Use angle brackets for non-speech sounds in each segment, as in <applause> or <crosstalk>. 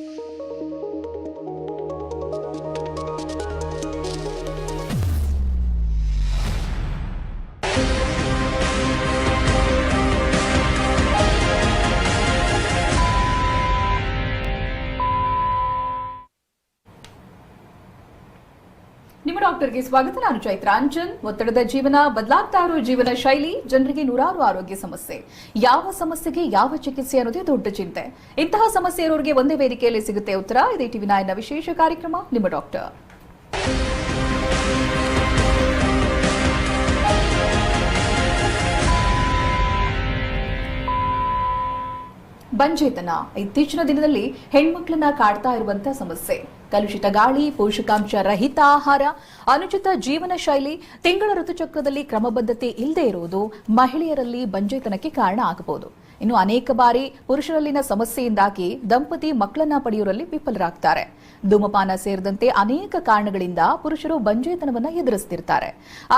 ನಿಮ್ಮ ಡಾಕ್ಟರ್ಗೆ ಸ್ವಾಗತ. ನಾನು ಚೈತ್ರ ಅಂಜನ್. ಒತ್ತಡದ ಜೀವನ ಬದಲಾಗ್ತಾ ಇರೋ ಜೀವನ ಶೈಲಿ, ಜನರಿಗೆ ನೂರಾರು ಆರೋಗ್ಯ ಸಮಸ್ಯೆ. ಯಾವ ಸಮಸ್ಯೆಗೆ ಯಾವ ಚಿಕಿತ್ಸೆ ಅನ್ನೋದೇ ದೊಡ್ಡ ಚಿಂತೆ. ಇಂತಹ ಸಮಸ್ಯೆ ಇರೋರಿಗೆ ಒಂದೇ ವೇದಿಕೆಯಲ್ಲಿ ಸಿಗುತ್ತೆ ಉತ್ತರ. ಇದೇ ಟಿವಿ ನೈನ್ನ ವಿಶೇಷ ಕಾರ್ಯಕ್ರಮ. ನಿಮ್ಮ ಡಾಕ್ಟರ್. ಬಂಜೇತನ ಇತ್ತೀಚಿನ ದಿನದಲ್ಲಿ ಹೆಣ್ಮಕ್ಳನ್ನ ಕಾಡ್ತಾ ಇರುವಂತಹ ಸಮಸ್ಯೆ. ಕಲುಷಿತ ಗಾಳಿ ಪೋಷಕಾಂಶ ರಹಿತ ಆಹಾರ, ಅನುಚಿತ ಜೀವನ ಶೈಲಿ, ತಿಂಗಳ ಋತುಚಕ್ರದಲ್ಲಿ ಕ್ರಮಬದ್ಧತೆ ಇಲ್ಲದೆ ಇರುವುದು ಮಹಿಳೆಯರಲ್ಲಿ ಬಂಜೆತನಕ್ಕೆ ಕಾರಣ ಆಗಬಹುದು. ಇನ್ನು ಅನೇಕ ಬಾರಿ ಪುರುಷರಲ್ಲಿನ ಸಮಸ್ಯೆಯಿಂದಾಗಿ ದಂಪತಿ ಮಕ್ಕಳನ್ನ ಪಡೆಯುವಲ್ಲಿ ವಿಫಲರಾಗ್ತಾರೆ. ಧೂಮಪಾನ ಸೇರಿದಂತೆ ಅನೇಕ ಕಾರಣಗಳಿಂದ ಪುರುಷರು ಬಂಜೇತನವನ್ನ ಎದುರಿಸ್ತಿರ್ತಾರೆ.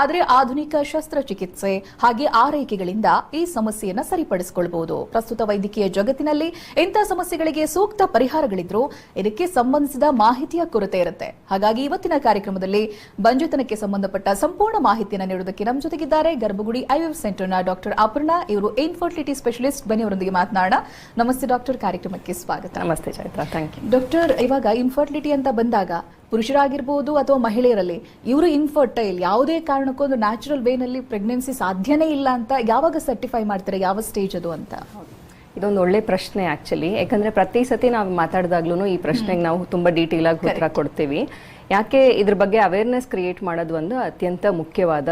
ಆದರೆ ಆಧುನಿಕ ಶಸ್ತ್ರಚಿಕಿತ್ಸೆ ಹಾಗೆ ಆರೈಕೆಗಳಿಂದ ಈ ಸಮಸ್ಯೆಯನ್ನ ಸರಿಪಡಿಸಿಕೊಳ್ಳಬಹುದು ಪ್ರಸ್ತುತ ವೈದ್ಯಕೀಯ ಜಗತ್ತಿನಲ್ಲಿ ಇಂತಹ ಸಮಸ್ಯೆಗಳಿಗೆ ಸೂಕ್ತ ಪರಿಹಾರಗಳಿದ್ರೂ ಇದಕ್ಕೆ ಸಂಬಂಧಿಸಿದ ಮಾಹಿತಿಯ ಕೊರತೆ ಇರುತ್ತೆ. ಹಾಗಾಗಿ ಇವತ್ತಿನ ಕಾರ್ಯಕ್ರಮದಲ್ಲಿ ಬಂಜೇತನಕ್ಕೆ ಸಂಬಂಧಪಟ್ಟ ಸಂಪೂರ್ಣ ಮಾಹಿತಿಯನ್ನು ನೀಡುವುದಕ್ಕೆ ನಮ್ಮ ಜೊತೆಗಿದ್ದಾರೆ ಗರ್ಭಗುಡಿ ಐವಿಎಫ್ ಸೆಂಟರ್ನ ಡಾಕ್ಟರ್ ಅಪರ್ಣಾ. ಇವರು ಇನ್ಫರ್ಟಿಲಿಟಿ ಸ್ಪೆಷಲಿಸ್ಟ್ ಬನ್ನಿ ಅವರೊಂದಿಗೆ ಮಾತನಾಡೋಣ. ನಮಸ್ತೆ ಡಾಕ್ಟರ್. ಕಾರ್ಯಕ್ರಮಕ್ಕೆ ಸ್ವಾಗತ. ನಮಸ್ತೆ ಚೈತ್ರ. ಥ್ಯಾಂಕ್ ಯು ಡಾಕ್ಟರ್ ಇವಾಗ ಇನ್ಫರ್ಟಿಲಿಟಿ ಅಂತ ಬಂದಾಗ ಪುರುಷರಾಗಿರ್ಬೋದು ಅಥವಾ ಮಹಿಳೆಯರಲ್ಲಿ ಇವರು ಇನ್ಫರ್ಟೈಲ್ ಯಾವುದೇ ಕಾರಣಕ್ಕೂ ಒಂದು ನ್ಯಾಚುರಲ್ ವೇನಲ್ಲಿ ಪ್ರೆಗ್ನೆನ್ಸಿ ಸಾಧ್ಯನೇ ಇಲ್ಲ ಅಂತ ಯಾವಾಗ ಸರ್ಟಿಫೈ ಮಾಡ್ತಾರೆ? ಯಾವ ಸ್ಟೇಜ್ ಅದು ಅಂತ? ಇದೊಂದು ಒಳ್ಳೆ ಪ್ರಶ್ನೆ ಆಕ್ಚುಲಿ ಯಾಕಂದ್ರೆ ಪ್ರತಿ ಸತಿ ನಾವು ಮಾತಾಡಿದಾಗ್ಲೂ ಈ ಪ್ರಶ್ನೆಗೆ ನಾವು ತುಂಬಾ ಡೀಟೇಲ್ ಆಗಿ ಉತ್ತರ ಕೊಡ್ತೀವಿ. ಯಾಕೆ ಇದ್ರ ಬಗ್ಗೆ ಅವೇರ್ನೆಸ್ ಕ್ರಿಯೇಟ್ ಮಾಡೋದು ಒಂದು ಅತ್ಯಂತ ಮುಖ್ಯವಾದ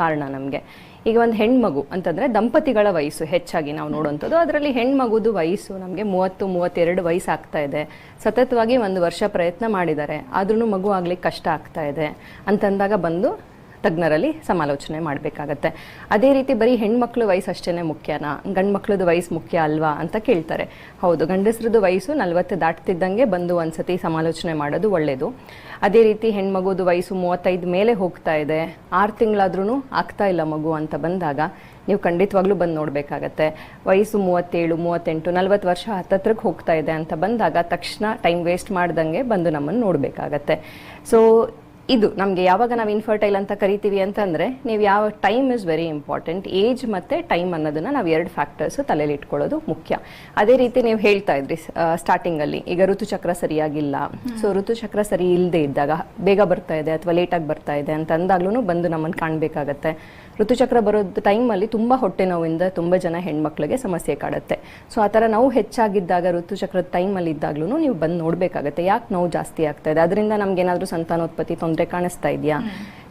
ಕಾರಣ ನಮಗೆ. ಈಗ ಒಂದು ಹೆಣ್ಮಗು ಅಂತಂದ್ರೆ ದಂಪತಿಗಳ ವಯಸ್ಸು ಹೆಚ್ಚಾಗಿ ನಾವು ನೋಡುವಂಥದ್ದು ಅದರಲ್ಲಿ ಹೆಣ್ಮಗುದು ವಯಸ್ಸು ನಮಗೆ ಮೂವತ್ತು, ಮೂವತ್ತೆರಡು ವಯಸ್ಸು ಆಗ್ತಾ ಇದೆ. ಸತತವಾಗಿ ಒಂದು ವರ್ಷ ಪ್ರಯತ್ನ ಮಾಡಿದ್ದಾರೆ. ಆದ್ರೂ ಮಗು ಆಗ್ಲಿಕ್ಕೆ ಕಷ್ಟ ಆಗ್ತಾ ಇದೆ ಅಂತಂದಾಗ ಬಂದು ತಜ್ಞರಲ್ಲಿ ಸಮಾಲೋಚನೆ ಮಾಡಬೇಕಾಗತ್ತೆ. ಅದೇ ರೀತಿ ಬರೀ ಹೆಣ್ಮಕ್ಳು ವಯಸ್ಸು ಅಷ್ಟೇ ಮುಖ್ಯನಾ? ಗಂಡು ಮಕ್ಳದ್ದು ವಯಸ್ಸು ಮುಖ್ಯ ಅಲ್ವಾ ಅಂತ ಕೇಳ್ತಾರೆ. ಹೌದು, ಗಂಡಸರದ್ದು ವಯಸ್ಸು ನಲವತ್ತು ದಾಟ್ತಿದ್ದಂಗೆ ಬಂದು ಒಂದ್ಸತಿ ಸಮಾಲೋಚನೆ ಮಾಡೋದು ಒಳ್ಳೆಯದು ಅದೇ ರೀತಿ ಹೆಣ್ಮಗುದು ವಯಸ್ಸು ಮೂವತ್ತೈದು ಮೇಲೆ ಹೋಗ್ತಾ ಇದೆ. ಆರು ತಿಂಗಳಾದ್ರೂ ಆಗ್ತಾ ಇಲ್ಲ ಮಗು ಅಂತ ಬಂದಾಗ ನೀವು ಖಂಡಿತವಾಗ್ಲೂ ಬಂದು ನೋಡಬೇಕಾಗತ್ತೆ. ವಯಸ್ಸು ಮೂವತ್ತೇಳು, ಮೂವತ್ತೆಂಟು, ನಲವತ್ತು ವರ್ಷ ಹತ್ತತ್ರಕ್ಕೆ ಹೋಗ್ತಾ ಇದೆ ಅಂತ ಬಂದಾಗ ತಕ್ಷಣ ಟೈಮ್ ವೇಸ್ಟ್ ಮಾಡ್ದಂಗೆ ಬಂದು ನಮ್ಮನ್ನು ನೋಡಬೇಕಾಗತ್ತೆ. ಸೊ ಇದು ನಮಗೆ ಯಾವಾಗ ನಾವು ಇನ್ಫರ್ಟೈಲ್ ಅಂತ ಕರಿತೀವಿ ಅಂತಂದರೆ ನೀವು ಯಾವ time is very important age ಮತ್ತು ಟೈಮ್ ಅನ್ನೋದನ್ನ ನಾವು ಎರಡು ಫ್ಯಾಕ್ಟರ್ಸು ತಲೆಯಲ್ಲಿ ಇಟ್ಕೊಳ್ಳೋದು ಮುಖ್ಯ. ಅದೇ ರೀತಿ ನೀವು ಹೇಳ್ತಾ ಇದ್ರಿ ಸ್ಟಾರ್ಟಿಂಗಲ್ಲಿ ಈಗ ಋತುಚಕ್ರ ಸರಿಯಾಗಿಲ್ಲ. ಸೊ ಋತುಚಕ್ರ ಸರಿ ಇಲ್ಲದೆ ಇದ್ದಾಗ ಬೇಗ ಬರ್ತಾ ಇದೆ ಅಥವಾ ಲೇಟಾಗಿ ಬರ್ತಾ ಇದೆ ಅಂತ ಅಂದಾಗ್ಲೂ ಬಂದು ನಮ್ಮನ್ನು ಕಾಣಬೇಕಾಗತ್ತೆ. ಋತುಚಕ್ರ ಬರೋದು ಟೈಮಲ್ಲಿ ತುಂಬ ಹೊಟ್ಟೆ ನೋವಿಂದ ತುಂಬ ಜನ ಹೆಣ್ಮಕ್ಳಿಗೆ ಸಮಸ್ಯೆ ಕಾಡುತ್ತೆ. ಸೊ, ಆ ಥರ ನೋವು ಹೆಚ್ಚಾಗಿದ್ದಾಗ ಋತುಚಕ್ರದ ಟೈಮಲ್ಲಿ ಇದ್ದಾಗ್ಲೂ ನೀವು ಬಂದು ನೋಡಬೇಕಾಗತ್ತೆ. ಯಾಕೆ ನೋವು ಜಾಸ್ತಿ ಆಗ್ತಾ ಇದೆ? ಅದರಿಂದ ಏನಾದರೂ ಸಂತಾನೋತ್ಪತ್ತಿ ತೊಂದರೆ ಕಾಣಿಸ್ತಾ ಇದೆಯಾ?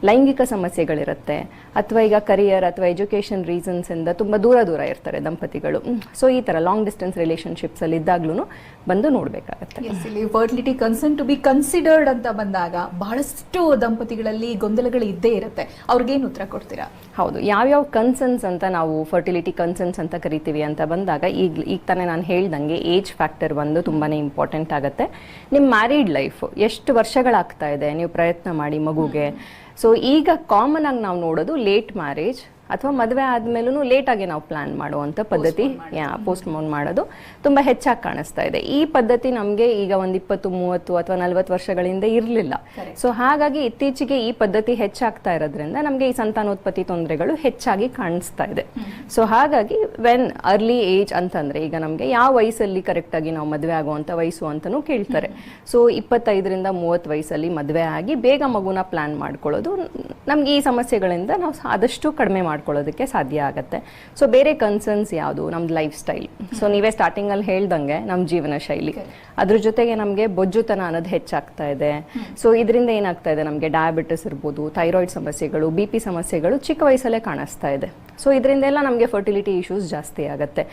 ಲೈಂಗಿಕ ಸಮಸ್ಯೆಗಳಿರುತ್ತೆ ಅಥವಾ ಈಗ ಕರಿಯರ್ ಅಥವಾ ಎಜುಕೇಷನ್ ರೀಸನ್ಸ್ ಇಂದ ತುಂಬ ದೂರ ದೂರ ಇರ್ತಾರೆ ದಂಪತಿಗಳು. ಸೊ ಈ ಥರ ಲಾಂಗ್ ಡಿಸ್ಟೆನ್ಸ್ ರಿಲೇಶನ್ಶಿಪ್ಸ್ ಅಲ್ಲಿ ಇದ್ದಾಗ್ಲೂ ಬಂದು ನೋಡಬೇಕಾಗತ್ತೆ. ಇಲ್ಲಿ fertility concern to be considered ಅಂತ ಬಂದಾಗ ಬಹಳಷ್ಟು ದಂಪತಿಗಳಲ್ಲಿ ಗೊಂದಲಗಳು ಇದ್ದೇ ಇರುತ್ತೆ. ಅವ್ರಿಗೇನು ಉತ್ತರ ಕೊಡ್ತೀರಾ? ಹೌದು ಯಾವ್ಯಾವ ಕನ್ಸರ್ನ್ಸ್ ಅಂತ ನಾವು ಫರ್ಟಿಲಿಟಿ ಕನ್ಸರ್ನ್ಸ್ ಅಂತ ಕರಿತೀವಿ ಅಂತ ಬಂದಾಗ ಈಗ ಈಗ ತಾನೇ ನಾನು ಹೇಳ್ದಂಗೆ ಏಜ್ ಫ್ಯಾಕ್ಟರ್ ಒಂದು ತುಂಬಾನೇ ಇಂಪಾರ್ಟೆಂಟ್ ಆಗುತ್ತೆ. ನಿಮ್ಮ ಮ್ಯಾರಿಡ್ ಲೈಫ್ ಎಷ್ಟು ವರ್ಷಗಳಾಗ್ತಾ ಇದೆ? ನೀವು ಪ್ರಯತ್ನ ಮಾಡಿ ಮಗುಗೆ. ಸೊ ಈಗ ಕಾಮನ್ ಆಗಿ ನಾವು ನೋಡೋದು ಲೇಟ್ ಮ್ಯಾರೇಜ್ ಅಥವಾ ಮದುವೆ ಆದ್ಮೇಲೂ ಲೇಟಾಗಿ ನಾವು ಪ್ಲಾನ್ ಮಾಡುವಂಥ ಪದ್ಧತಿ ಪೋಸ್ಟ್ ಮೋನ್ ಮಾಡೋದು ತುಂಬ ಹೆಚ್ಚಾಗಿ ಕಾಣಿಸ್ತಾ ಇದೆ. ಈ ಪದ್ಧತಿ ನಮಗೆ ಈಗ ಒಂದು ಇಪ್ಪತ್ತು ಮೂವತ್ತು ಅಥವಾ ನಲವತ್ತು ವರ್ಷಗಳಿಂದ ಇರಲಿಲ್ಲ. ಸೊ ಹಾಗಾಗಿ ಇತ್ತೀಚೆಗೆ ಈ ಪದ್ಧತಿ ಹೆಚ್ಚಾಗ್ತಾ ಇರೋದ್ರಿಂದ ನಮಗೆ ಈ ಸಂತಾನೋತ್ಪತ್ತಿ ತೊಂದರೆಗಳು ಹೆಚ್ಚಾಗಿ ಕಾಣಿಸ್ತಾ ಇದೆ. ಸೊ ಹಾಗಾಗಿ ವೆನ್ ಅರ್ಲಿ ಏಜ್ ಅಂತಂದ್ರೆ ಈಗ ನಮಗೆ ಯಾವ ವಯಸ್ಸಲ್ಲಿ ಕರೆಕ್ಟ್ ಆಗಿ ನಾವು ಮದುವೆ ಆಗುವಂತ ವಯಸ್ಸು ಅಂತಾನೂ ಕೇಳ್ತಾರೆ. ಸೊ ಇಪ್ಪತ್ತೈದರಿಂದ ಮೂವತ್ತು ವಯಸ್ಸಲ್ಲಿ ಮದುವೆ ಆಗಿ ಬೇಗ ಮಗುನ ಪ್ಲಾನ್ ಮಾಡ್ಕೊಳ್ಳೋದು ನಮ್ಗೆ ಈ ಸಮಸ್ಯೆಗಳಿಂದ ನಾವು ಆದಷ್ಟು ಕಡಿಮೆ ಮಾಡ್ಕೊಳ್ಳೋದಕ್ಕೆ ಸಾಧ್ಯ ಆಗುತ್ತೆ. ಸೊ ಬೇರೆ ಕನ್ಸರ್ನ್ಸ್ ಯಾವುದು? ನಮ್ದು ಲೈಫ್ ಸ್ಟೈಲ್ ಸೊ ನೀವೇ ಸ್ಟಾರ್ಟಿಂಗ್ ಅಲ್ಲಿ ಹೇಳ್ದಂಗೆ ನಮ್ಮ ಜೀವನ ಶೈಲಿ. ಅದ್ರ ಜೊತೆಗೆ ನಮಗೆ ಬೊಜ್ಜುತನ ಅನ್ನೋದು ಹೆಚ್ಚಾಗ್ತಾ ಇದೆ. ಸೊ ಇದರಿಂದ ಏನಾಗ್ತಾ ಇದೆ? ನಮಗೆ ಡಯಾಬಿಟಿಸ್ ಇರ್ಬೋದು ಥೈರಾಯ್ಡ್ ಸಮಸ್ಯೆಗಳು ಬಿ ಪಿ ಸಮಸ್ಯೆಗಳು ಚಿಕ್ಕ ವಯಸ್ಸಲ್ಲೇ ಕಾಣಿಸ್ತಾ ಇದೆ. ಸೊ ಇದರಿಂದ ಎಲ್ಲ ನಮಗೆ ಫರ್ಟಿಲಿಟಿ ಇಶ್ಯೂಸ್ ಜಾಸ್ತಿ ಆಗುತ್ತೆ.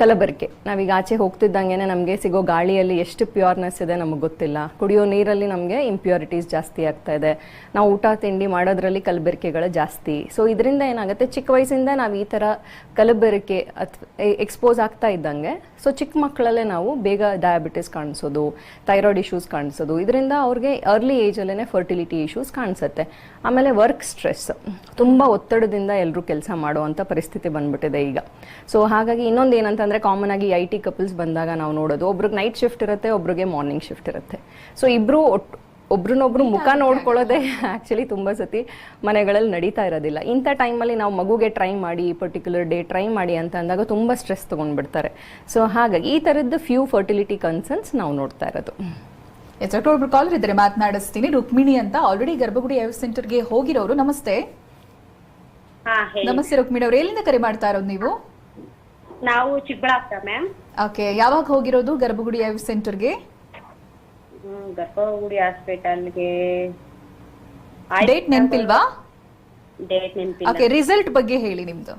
ಕಲಬೆರಕೆ. ನಾವೀಗ ಆಚೆ ಹೋಗ್ತಿದ್ದಂಗೆ ನಮಗೆ ಸಿಗೋ ಗಾಳಿಯಲ್ಲಿ ಎಷ್ಟು ಪ್ಯೂರ್ನೆಸ್ ಇದೆ ನಮಗೆ ಗೊತ್ತಿಲ್ಲ. ಕುಡಿಯೋ ನೀರಲ್ಲಿ ನಮಗೆ ಇಂಪ್ಯೂರಿಟೀಸ್ ಜಾಸ್ತಿ ಆಗ್ತಾ ಇದೆ. ನಾವು ಊಟ ತಿಂಡಿ ಮಾಡೋದ್ರಲ್ಲಿ ಕಲಬೆರಕೆಗಳು ಜಾಸ್ತಿ. ಸೊ ಇದರಿಂದ ಏನಾಗುತ್ತೆ? ಚಿಕ್ಕ ವಯಸ್ಸಿಂದ ನಾವು ಈ ಥರ ಕಲಬೆರಕೆ ಎಕ್ಸ್ಪೋಸ್ ಆಗ್ತಾ ಇದ್ದಂಗೆ. ಸೊ ಚಿಕ್ಕ ಮಕ್ಕಳಲ್ಲೇ ನಾವು ಬೇಗ ಡಯಾಬಿಟಿಸ್ ಕಾಣಿಸೋದು ಥೈರಾಯ್ಡ್ ಇಶ್ಯೂಸ್ ಕಾಣಿಸೋದು. ಇದರಿಂದ ಅವ್ರಿಗೆ ಅರ್ಲಿ ಏಜಲ್ಲೇ ಫರ್ಟಿಲಿಟಿ ಇಶ್ಯೂಸ್ ಕಾಣಿಸುತ್ತೆ. ಆಮೇಲೆ ವರ್ಕ್ ಸ್ಟ್ರೆಸ್ ತುಂಬ ಒತ್ತಡದಿಂದ ಎಲ್ಲರೂ ಕೆಲಸ ಮಾಡುವಂಥ ಪರಿಸ್ಥಿತಿ ಬಂದ್ಬಿಟ್ಟಿದೆ ಈಗ. ಸೊ ಹಾಗಾಗಿ ಇನ್ನೊಂದು ಏನಂತಂದರೆ ಕಾಮನ್ ಆಗಿ ಐ ಟಿ ಕಪಲ್ಸ್ ಬಂದಾಗ ನಾವು ನೋಡೋದು. ಒಬ್ರಿಗೆ ನೈಟ್ ಶಿಫ್ಟ್ ಇರುತ್ತೆ, ಒಬ್ರಿಗೆ ಮಾರ್ನಿಂಗ್ ಶಿಫ್ಟ್ ಇರುತ್ತೆ. ಸೊ ಇಬ್ರು ಒಬ್ರನ್ನೊಬ್ರು ಮುಖ ನೋಡ್ಕೊಳ್ಳೋದೇ ಆ್ಯಕ್ಚುಲಿ ತುಂಬ ಸತಿ ಮನೆಗಳಲ್ಲಿ ನಡೀತಾ ಇರೋದಿಲ್ಲ. ಇಂಥ ಟೈಮಲ್ಲಿ ನಾವು ಮಗುಗೆ ಟ್ರೈ ಮಾಡಿ ಪರ್ಟಿಕ್ಯುಲರ್ ಡೇ ಟ್ರೈ ಮಾಡಿ ಅಂತ ಅಂದಾಗ ತುಂಬ ಸ್ಟ್ರೆಸ್ ತೊಗೊಂಡ್ಬಿಡ್ತಾರೆ. ಸೊ ಹಾಗಾಗಿ ಈ ಥರದ್ದು ಫ್ಯೂ ಫರ್ಟಿಲಿಟಿ ಕನ್ಸರ್ನ್ಸ್ ನಾವು ನೋಡ್ತಾ ಇರೋದು. ಎಸ್ ಡಾಕ್ಟರ್ ಒಬ್ರು ಕಾಲರ್ ಇದ್ದಾರೆ ಮಾತನಾಡಿಸ್ತೀನಿ. ರುಕ್ಮಿಣಿ ಅಂತ ಆಲ್ರೆಡಿ ಗರ್ಭಗುಡಿ ಹೆಲ್ತ್ ಸೆಂಟರ್ಗೆ ಹೋಗಿರೋರು. ನಮಸ್ತೆ. ನಮಸ್ತೆ ರುಕ್ಮಿಣಿ ಅವ್ರು ಎಲ್ಲಿಂದ ಕರೆ ಮಾಡ್ತಾ ಇರೋದು ನೀವು? ನಾವು ಚಿಕ್ಕಬಳ್ಳಾಪುರ ಮ್ಯಾಮ್ ಓಕೆ ಯಾವಾಗ ಹೋಗಿರೋದು ಗರ್ಭಗುಡಿ ಹೆಲ್ತ್ ಸೆಂಟರ್ಗೆ ಗರ್ಭಗುಡಿ ಹಾಸ್ಪಿಟಲ್ಗೆ ಡೇಟ್ ನೆನಪಿಲ್ವಾ? ಡೇಟ್ ನೆನಪಿಲ್ಲ. ಓಕೆ ರಿಸಲ್ಟ್ ಬಗ್ಗೆ ಹೇಳಿ ನಿಮ್ದು.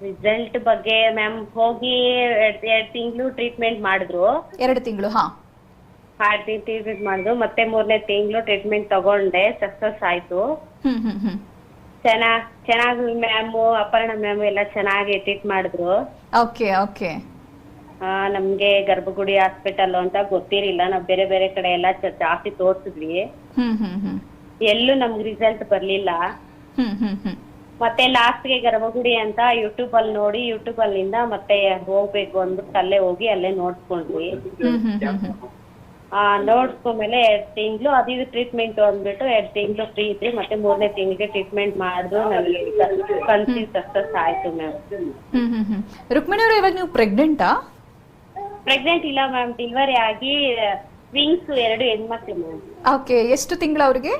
ರಿಸಲ್ಟ್ ಬಗ್ಗೆ ಮ್ಯಾಮ್ ಹೋಗಿ ಎರಡ್ ಎರಡ್ ತಿಂಗಳು ಟ್ರೀಟ್ಮೆಂಟ್ ಮಾಡಿದ್ರು. ಎರಡು ತಿಂಗಳು ಹಾ. ಎರಡ್ ತಿಂಗಳು ಟ್ರೀಟ್ಮೆಂಟ್ ಮಾಡಿದ್ರು ಮತ್ತೆ ಮೂರನೇ ತಿಂಗಳು ಟ್ರೀಟ್ಮೆಂಟ್ ತಗೊಂಡೆ ಸಕ್ಸಸ್ ಆಯ್ತು. ಹ್ಮ್ ಹ್ಮ್ ಹ್ಮ್. ಚೆನ್ನಾಗ್ ಚೆನ್ನಾಗಿ ಮ್ಯಾಮ್ ಅಪರ್ಣ ಮ್ಯಾಮ್ ಎಲ್ಲ ಚೆನ್ನಾಗಿ ಟ್ರೀಟ್ ಮಾಡಿದ್ರು. ಓಕೆ ಓಕೆ ಆ, ನಮ್ಗೆ ಗರ್ಭಗುಡಿ ಹಾಸ್ಪಿಟಲ್ ಅಂತ ಗೊತ್ತಿರಲಿಲ್ಲ. ನಾವ್ ಬೇರೆ ಬೇರೆ ಕಡೆ ಎಲ್ಲ ಜಾಸ್ತಿ ತೋರ್ಸಿದ್ವಿ. ಹ್ಮ್ ಹ್ಮ್ ಹ್ಮ್. ಎಲ್ಲೂ ನಮ್ಗ್ ರಿಸಲ್ಟ್ ಬರ್ಲಿಲ್ಲ. ಹ್ಮ್ ಹ್ಮ್ ಹ್ಮ್. ಮತ್ತೆ ಲಾಸ್ಟ್ಗೆ ಗರ್ಭಗುಡಿ ಅಂತ ಯೂಟ್ಯೂಬ್ ಅಲ್ಲಿ ನೋಡಿ ಯೂಟ್ಯೂಬ್ ಅಲ್ಲಿಂದ ಮತ್ತೆ ಹೋಗ್ಬೇಕು ಅಂದ್ಬಿಟ್ಟು ಅಲ್ಲೇ ಹೋಗಿ ಅಲ್ಲೇ ನೋಡ್ಕೊಂಡ್ವಿ. ಹ್ಮ್ ಹ್ಮ್ ಹ್ಮ್ ಹ್ಮ್. ಆ ನೋಡ್ಸ್ಕೊಂಡ್ಮೇಲೆ ಎರಡ್ ತಿಂಗಳು ಅದಿದು ಟ್ರೀಟ್ಮೆಂಟ್ ಅಂದ್ಬಿಟ್ಟು ಎರಡ್ ತಿಂಗಳು ಫ್ರೀ ಇದ್ರಿ ಮತ್ತೆ ಮೂರನೇ ತಿಂಗಳಿಗೆ ಟ್ರೀಟ್ಮೆಂಟ್ ಮಾಡಿದ್ರು ನನಗೆ ಕನ್ಸಿಲ್ ಸಕ್ಸಸ್ ಆಯ್ತು ma'am hmm hmm hmm. Rukmini ಅವ್ರೆ ಇವಾಗ ನೀವು ಪ್ರೆಗ್ನೆಂಟಾ ಪ್ರೆಗ್ನೆಂಟ್ ಇಲ್ಲ ಮ್ಯಾಮ್ ಡೆಲಿವರಿ ಆಗಿ ವಿಂಗ್ಸ್ ಎರಡು ಹೆಣ್ಮಕ್ಳು ಮ್ಯಾಮ್ ಓಕೆ ಎಷ್ಟು ತಿಂಗಳು ಅವ್ರಿಗೆ?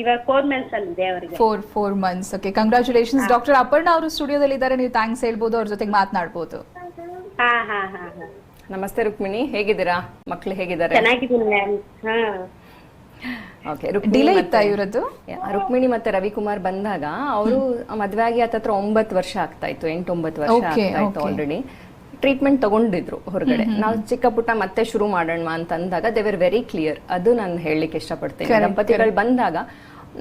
ಇವಾಗ ಫೋರ್ ಮಂತ್ಸ್ ಅಲ್ಲಿ ಇದೆ ಅವರಿಗೆ. Four four months okay congratulations doctor Aparna ಅವರು ಸ್ಟುಡಿಯೋದಲ್ಲಿ ಇದ್ದಾರೆ ನೀವು ಥ್ಯಾಂಕ್ಸ್ ಹೇಳ್ಬೋದು ಅವ್ರ ಜೊತೆಗೆ ಮಾತನಾಡ್ಬೋದು. ಹಾ ಹಾ ಹಾ ಹಾ. ನಮಸ್ತೆ ರುಕ್ಮಿಣಿ ಹೇಗಿದ್ದೀರಾ? ಮಕ್ಳು ಹೇಗಿದ್ದಾರೆ? ಚೆನ್ನಾಗಿದ್ದೀನಿ ಮ್ಯಾಮ್ ಹಾ. ಓಕೆ ಡಿಲೇ ಇತ್ತಾ ಇವರದ್ದು? ರುಕ್ಮಿಣಿ ಮತ್ತೆ ರವಿಕುಮಾರ್ ಬಂದಾಗ ಅವರು ಮದ್ವೆ ಆಗಿ ಹತ್ತತ್ರ ಒಂಬತ್ತು ವರ್ಷ ಆಗ್ತಾ ಇತ್ತು ಎಂಟು ಒಂಬತ್ತು ವರ್ಷ Okay, ಆಗ್ತಾ ಇತ್ತು okay. ಆಲ್ರೆಡಿ ಟ್ರೀಟ್ಮೆಂಟ್ ತಗೊಂಡಿದ್ರು ಹೊರಗಡೆ. ನಾವು ಚಿಕ್ಕ ಪುಟ್ಟ ಮತ್ತೆ ಶುರು ಮಾಡೋಣ ಅಂತ ಅಂದಾಗ ದೇ ವರ್ ವೆರಿ ಕ್ಲಿಯರ್ ಅದು ನಾನು ಹೇಳಲಿಕ್ಕೆ ಇಷ್ಟಪಡ್ತೇನೆ. ದಂಪತಿಗಳು ಬಂದಾಗ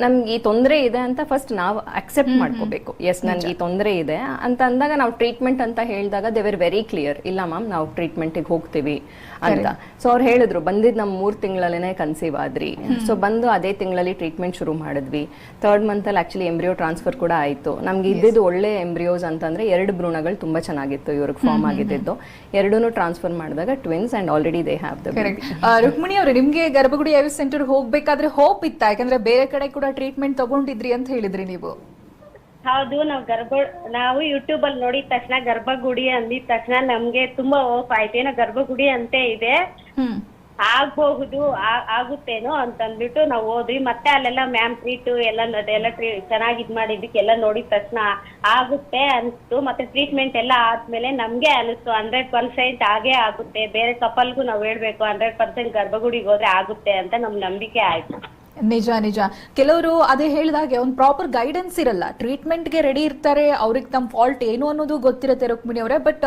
ನಮ್ಗೆ ಈ ತೊಂದರೆ ಇದೆ ಅಂತ ಫಸ್ಟ್ ನಾವು ಅಕ್ಸೆಪ್ಟ್ ಮಾಡ್ಕೋಬೇಕು. ಎಸ್ ನನ್ಗೆ ಈ ತೊಂದರೆ ಇದೆ ಅಂತ ಅಂದಾಗ ನಾವು ಟ್ರೀಟ್ಮೆಂಟ್ ಅಂತ ಹೇಳಿದಾಗ ದೇ ವೆರ್ ವೆರಿ ಕ್ಲಿಯರ್ ಇಲ್ಲ ಮ್ಯಾಮ್ ನಾವು ಟ್ರೀಟ್ಮೆಂಟಿಗೆ ಹೋಗ್ತೀವಿ ಅಂತ. ಸೊ ಅವ್ರು ಹೇಳಿದ್ರು ಬಂದಿದ್ ನಮ್ ಮೂರ್ ತಿಂಗಳಲ್ಲೇ ಕನ್ಸೀವ್ ಆದ್ರಿ. ಸೊ ಬಂದು ಅದೇ ತಿಂಗಳಲ್ಲಿ ಟ್ರೀಟ್ಮೆಂಟ್ ಶುರು ಮಾಡಿದ್ವಿ. ತರ್ಡ್ ಮಂತ್ ಅಲ್ಲಿ ಆಕ್ಚುಲಿ ಎಂಬ್ರಿಯೋ ಟ್ರಾನ್ಸ್ಫರ್ ಕೂಡ ಆಯ್ತು. ನಮ್ಗೆ ಇದ್ದಿದ್ದು ಒಳ್ಳೆ ಎಂಬ್ರಿಯೋಸ್ ಅಂತಂದ್ರೆ ಎರಡು ಭ್ರೂಣಗಳು ತುಂಬಾ ಚೆನ್ನಾಗಿತ್ತು ಇವ್ರಿಗೆ ಫಾರ್ಮ್ ಆಗಿದ್ದು ಎರಡೂ ಟ್ರಾನ್ಸ್ಫರ್ ಮಾಡಿದಾಗ twins and already they have the Rukmini ಅವರು ನಿಮ್ಗೆ ಗರ್ಭಗುಡಿ ಸೆಂಟರ್ ಹೋಗ್ಬೇಕಾದ್ರೆ ಹೋಪ್ ಇತ್ತ? ಯಾಕಂದ್ರೆ ಬೇರೆ ಕಡೆ ಕೂಡ ಟ್ರೀಟ್ಮೆಂಟ್ ತಗೊಂಡಿದ್ರಿ ಅಂತ ಹೇಳಿದ್ರಿ ನೀವು? ಹೌದು ನಾವು ಗರ್ಭ ನಾವು ಯೂಟ್ಯೂಬ್ ಅಲ್ಲಿ ನೋಡಿದ ತಕ್ಷಣ ಗರ್ಭಗುಡಿ ಅಂದಿದ ತಕ್ಷಣ ನಮ್ಗೆ ತುಂಬಾ ಹೋಪ್ ಆಯ್ತು. ಏನೋ ಗರ್ಭಗುಡಿ ಅಂತ ಇದೆ. ಹ್ಮ್. ಆಗ್ಬಹುದು ಆ- ಆಗುತ್ತೇನೋ ಅಂತ ಅಂದ್ಬಿಟ್ಟು ನಾವು ಹೋದ್ವಿ ಮತ್ತೆ ಅಲ್ಲೆಲ್ಲ ಮ್ಯಾಮ್ ಟ್ರೀಟ್ ಎಲ್ಲ ಅದೆಲ್ಲ ಚೆನ್ನಾಗಿ ಇದ್ ಮಾಡಿದ್ದಕ್ಕೆ ಎಲ್ಲ ನೋಡಿದ ತಕ್ಷಣ ಆಗುತ್ತೆ ಅನ್ಸ್ತು. ಮತ್ತೆ ಟ್ರೀಟ್ಮೆಂಟ್ ಎಲ್ಲ ಆದ್ಮೇಲೆ ನಮ್ಗೆ ಅನಿಸ್ತು. ಹಂಡ್ರೆಡ್ ಪರ್ಸೆಂಟ್ ಆಗೇ ಆಗುತ್ತೆ. ಬೇರೆ ಕಪಲ್ಗೂ ನಾವು ಹೇಳ್ಬೇಕು. ಹಂಡ್ರೆಡ್ ಪರ್ಸೆಂಟ್ ಗರ್ಭಗುಡಿಗೆ ಹೋದ್ರೆ ಆಗುತ್ತೆ ಅಂತ ನಮ್ ನಂಬಿಕೆ ಆಯ್ತು. ನಿಜ ನಿಜ. ಕೆಲವರು ಅದೇ ಹೇಳಿದಾಗೆ ಒಂದು ಪ್ರಾಪರ್ ಗೈಡೆನ್ಸ್ ಇರಲ್ಲ. ಟ್ರೀಟ್ಮೆಂಟ್ಗೆ ರೆಡಿ ಇರ್ತಾರೆ, ಅವ್ರಿಗೆ ತಮ್ಮ ಫಾಲ್ಟ್ ಏನು ಅನ್ನೋದು ಗೊತ್ತಿರುತ್ತೆ ರುಕ್ಮಿಣಿ ಅವರೇ ಬಟ್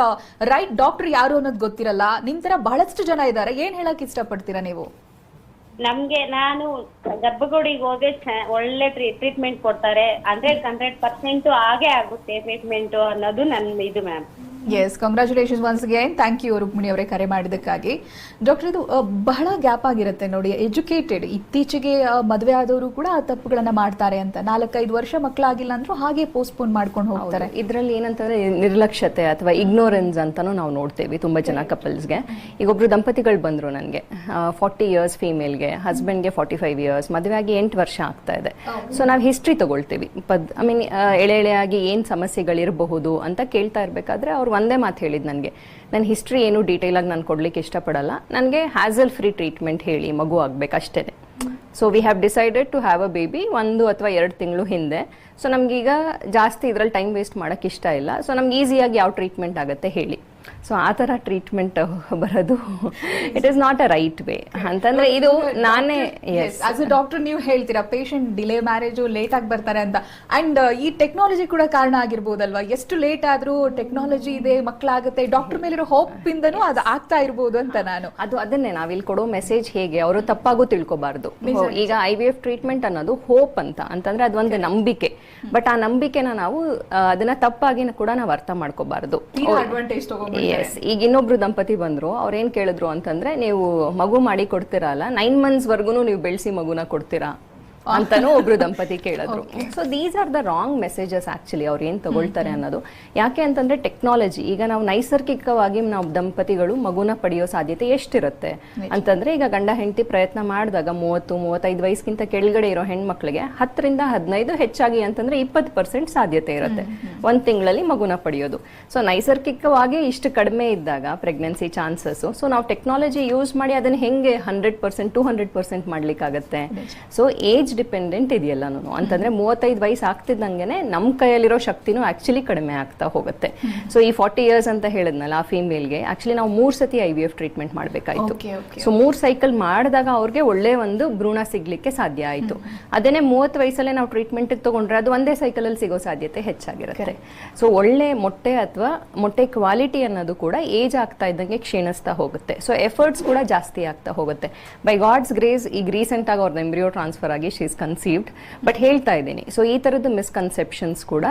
ರೈಟ್ ಡಾಕ್ಟರ್ ಯಾರು ಅನ್ನೋದು ಗೊತ್ತಿರಲ್ಲ. ನಿಮ್ ತರ ಬಹಳಷ್ಟು ಜನ ಇದ್ದಾರೆ ಏನ್ ಹೇಳಕ್ ಇಷ್ಟಪಡ್ತೀರಾ ನೀವು? ನಮ್ಗೆ ನಾನು ಗರ್ಭಗುಡಿಗೆ ಹೋಗಿ ಒಳ್ಳೆ ಟ್ರೀಟ್ಮೆಂಟ್ ಕೊಡ್ತಾರೆ. ಹಂಡ್ರೆಡ್ ಹಂಡ್ರೆಡ್ ಪರ್ಸೆಂಟ್ ಆಗೇ ಆಗುತ್ತೆ ಟ್ರೀಟ್ಮೆಂಟ್ ಅನ್ನೋದು ನನ್ನ ಇದು ma'am yes congratulations once again thank you Rukmini ಅವರೇ ಕರೆ ಮಾಡಿದ್ದಕ್ಕಾಗಿ. ಡಾಕ್ಟರ್ ಇದು ಬಹಳ ಗ್ಯಾಪ್ ಆಗಿರುತ್ತೆ ನೋಡಿ ಎಜುಕೇಟೆಡ್ ಇತ್ತೀಚೆಗೆ ಮದುವೆ ಆದವರು ಕೂಡ ಆ ತಪ್ಪುಗಳನ್ನ ಮಾಡ್ತಾರೆ ಅಂತ. ನಾಲ್ಕೈದು ವರ್ಷ ಮಕ್ಕಳಾಗಿಲ್ಲ ಅಂದ್ರೂ ಹಾಗೆ ಪೋಸ್ಟ್ಪೋನ್ ಮಾಡ್ಕೊಂಡು ಹೋಗ್ತಾರೆ. ಇದರಲ್ಲಿ ಏನಂತಂದ್ರೆ ನಿರ್ಲಕ್ಷ್ಯತೆ ಅಥವಾ ಇಗ್ನೋರೆನ್ಸ್ ಅಂತಾನು ನಾವು ನೋಡ್ತೇವೆ ತುಂಬಾ ಜನ ಕಪಲ್ಸ್ಗೆ ಈಗ ಒಬ್ರು ದಂಪತಿಗಳು ಬಂದ್ರು ನನಗೆ ಫಾರ್ಟಿ ಇಯರ್ಸ್ ಫೀಮೇಲ್ಗೆ ಹಸ್ಬೆಂಡ್ಗೆ ಫಾರ್ಟಿ ಫೈವ್ ಇಯರ್ಸ್ ಮದುವೆ ಆಗಿ ಎಂಟು ವರ್ಷ ಆಗ್ತಾ ಇದೆ. ಸೊ ನಾವು ಹಿಸ್ಟ್ರಿ ತಗೊಳ್ತೀವಿ. ಪದ್ ಐ ಮೀನ್ ಎಳೆ ಎಳೆಯಾಗಿ ಏನು ಸಮಸ್ಯೆಗಳಿರಬಹುದು ಅಂತ ಕೇಳ್ತಾ ಇರಬೇಕಾದ್ರೆ ಅವ್ರು ಒಂದೇ ಮಾತು ಹೇಳಿದ್ ನನಗೆ ನನ್ನ ಹಿಸ್ಟ್ರಿ ಏನು ಡೀಟೇಲ್ ಆಗಿ ನಾನು ಕೊಡ್ಲಿಕ್ಕೆ ಇಷ್ಟಪಡಲ್ಲ. ನನಗೆ ಹ್ಯಾಸಲ್ ಫ್ರೀ ಟ್ರೀಟ್ಮೆಂಟ್ ಹೇಳಿ, ಮಗು ಆಗ್ಬೇಕು ಅಷ್ಟೇ so we have decided to have a baby ಒಂದು ಅಥವಾ ಎರಡು ತಿಂಗಳು ಹಿಂದೆ. ಸೊ ನಮ್ಗೀಗ ಜಾಸ್ತಿ ಇದ್ರಲ್ಲಿ ಟೈಮ್ ವೇಸ್ಟ್ ಮಾಡೋಕ್ಕೆ ಇಷ್ಟ ಇಲ್ಲ. ಸೊ ನಮ್ಗೆ ಈಸಿಯಾಗಿ ಯಾವ ಟ್ರೀಟ್ಮೆಂಟ್ ಆಗುತ್ತೆ ಹೇಳಿ. ಸೊ ಆ ಥರ ಟ್ರೀಟ್ಮೆಂಟ್ ಬರೋದು. It is not a right way ಅಂತಂದ್ರೆ ಇದು ನಾನೇ ಎಸ್ ಆಸ್ ಅ ಡಾಕ್ಟರ್ ನೀವು ಹೇಳ್ತೀರಾ ಪೇಷಂಟ್ ಡಿಲೇ ಮ್ಯಾರೇಜ್ ಲೇಟ್ ಆಗಿ ಬರ್ತಾರೆ ಅಂತ. ಅಂಡ್ ಈ ಟೆಕ್ನಾಲಜಿ ಕೂಡ ಕಾರಣ ಆಗಿರ್ಬೋದಲ್ವಾ? ಎಷ್ಟು ಲೇಟ್ ಆದ್ರೂ ಟೆಕ್ನಾಲಜಿ ಇದೆ ಮಕ್ಕಳಾಗುತ್ತೆ ಡಾಕ್ಟರ್ ಮೇಲಿರೋ ಹೋಪ್ ಇಂದನೂ ಅದು ಆಗ್ತಾ ಇರ್ಬೋದು ಅಂತ ನಾನು. ಅದು ಅದನ್ನೇ ನಾವಿಲ್ಲಿ ಕೊಡೋ ಮೆಸೇಜ್ ಹೇಗೆ ಅವರು ತಪ್ಪಾಗೂ ತಿಳ್ಕೊಬಾರ್ದು. ಈಗ ಐ ವಿ ಎಫ್ ಟ್ರೀಟ್ಮೆಂಟ್ ಅನ್ನೋದು ಹೋಪ್ ಅಂತ. ಅಂತಂದ್ರೆ ಅದೊಂದು ನಂಬಿಕೆ. ಬಟ್ ಆ ನಂಬಿಕೆನ ನಾವು ಅದನ್ನ ತಪ್ಪಾಗಿ ಕೂಡ ನಾವು ಅರ್ಥ ಮಾಡ್ಕೋಬಾರ್ದು. ಎಸ್ ಈಗ ಇನ್ನೊಬ್ರು ದಂಪತಿ ಬಂದ್ರು. ಅವ್ರು ಏನ್ ಕೇಳಿದ್ರು ಅಂತಂದ್ರೆ, ನೀವು ಮಗು ಮಾಡಿ ಕೊಡ್ತೀರಲ್ಲ ನೈನ್ ಮಂತ್ಸ್ ವರ್ಗೂನು ನೀವು ಬೆಳೆಸಿ ಮಗುನ ಕೊಡ್ತೀರಾ? <laughs> ಅಂತಾನು ಒಬ್ರು ದಂಪತಿ ಕೇಳಿದ್ರು. So these are the wrong messages actually ಅವ್ರು ಏನ್ ತಗೊಳ್ತಾರೆ ಅನ್ನೋದು. ಯಾಕೆ ಅಂತಂದ್ರೆ ಟೆಕ್ನಾಲಜಿ ಈಗ ನಾವು ನೈಸರ್ಗಿಕವಾಗಿ ನಾವು ದಂಪತಿಗಳು ಮಗುನ ಪಡೆಯೋ ಸಾಧ್ಯತೆ ಎಷ್ಟಿರುತ್ತೆ? ಅಂತಂದ್ರೆ ಈಗ ಗಂಡ ಹೆಂಡತಿ ಪ್ರಯತ್ನ ಮಾಡಿದಾಗ ಮೂವತ್ತು ಮೂವತ್ತೈದು ವಯಸ್ಸಿಗಿಂತ ಕೆಳಗಡೆ ಇರೋ ಹೆಣ್ಮಕ್ಳಿಗೆ ಹತ್ತರಿಂದ ಹದಿನೈದು ಹೆಚ್ಚಾಗಿ ಅಂತಂದ್ರೆ ಇಪ್ಪತ್ತು ಪರ್ಸೆಂಟ್ ಸಾಧ್ಯತೆ ಇರುತ್ತೆ. ಒಂದ್ ತಿಂಗಳಲ್ಲಿ ಮಗುನ ಪಡೆಯೋದು. ಸೊ ನೈಸರ್ಗಿಕವಾಗಿ ಇಷ್ಟು ಕಡಿಮೆ ಇದ್ದಾಗ ಪ್ರೆಗ್ನೆನ್ಸಿ ಚಾನ್ಸಸ್ ಸೊ ನಾವು ಟೆಕ್ನಾಲಜಿ ಯೂಸ್ ಮಾಡಿ ಅದನ್ನ ಹೆಂಗೆ hundred percent two hundred percent ಮಾಡ್ಲಿಕ್ಕಾಗತ್ತೆ? So age dependent ಇದೆಯಲ್ಲೂ ಅಂತಂದ್ರೆ ಮೂವತ್ತೈದು ವಯಸ್ಸು ಆಗ್ತಿದ್ದಂಗೆ ನಮ್ಮ ಕೈಯಲ್ಲಿರೋ ಶಕ್ತಿನೂ ಆಕ್ಚುಲಿ ಕಡಿಮೆ ಆಗ್ತಾ ಹೋಗುತ್ತೆ. ಸೊ ಈ ಫಾರ್ಟಿ ಇಯರ್ಸ್ ಅಂತ ಹೇಳಿದ್ನಲ್ಲ ಆ ಫೀಮೇಲ್ಗೆ ಆಕ್ಚುಲಿ ನಾವು ಮೂರ್ ಸತಿ ಐ ವಿ ಎಫ್ ಟ್ರೀಟ್ಮೆಂಟ್ ಮಾಡ್ಬೇಕಾಯ್ತು. ಸೊ ಮೂರ್ ಸೈಕಲ್ ಮಾಡಿದಾಗ ಅವ್ರಿಗೆ ಒಳ್ಳೆ ಒಂದು ಭ್ರೂಣ ಸಿಗ್ಲಿಕ್ಕೆ ಸಾಧ್ಯ ಆಯಿತು. ಅದನ್ನೇ ಮೂವತ್ತು ವಯಸ್ಸಲ್ಲೇ ನಾವು ಟ್ರೀಟ್ಮೆಂಟ್ ತಗೊಂಡ್ರೆ ಅದು ಒಂದೇ ಸೈಕಲ್ ಅಲ್ಲಿ ಸಿಗೋ ಸಾಧ್ಯತೆ ಹೆಚ್ಚಾಗಿರುತ್ತೆ. ಸೊ ಒಳ್ಳೆ ಮೊಟ್ಟೆ ಅಥವಾ ಮೊಟ್ಟೆ ಕ್ವಾಲಿಟಿ ಅನ್ನೋದು ಕೂಡ ಏಜ್ ಆಗ್ತಾ ಇದ್ದಂಗೆ ಕ್ಷೀಣಿಸ್ತಾ ಹೋಗುತ್ತೆ. ಸೊ ಎಫರ್ಟ್ಸ್ ಕೂಡ ಜಾಸ್ತಿ ಆಗ್ತಾ ಹೋಗುತ್ತೆ. ಬೈ ಗಾಡ್ಸ್ ಗ್ರೇಸ್ ಈಗ ರೀಸೆಂಟ್ ಆಗಿ ಅವ್ರದ್ದು ಎಂಬ್ರಿಯೋ ಟ್ರಾನ್ಸ್ಫರ್ ಆಗಿ ಶೀಸ್ ಕನ್ಸೀವ್ಡ್ ಬಟ್ ಹೇಳ್ತಾ ಇದ್ದೀನಿ. ಸೊ ಈ ತರದ್ದು ಮಿಸ್ಕನ್ಸೆಪ್ಷನ್ಸ್ ಕೂಡ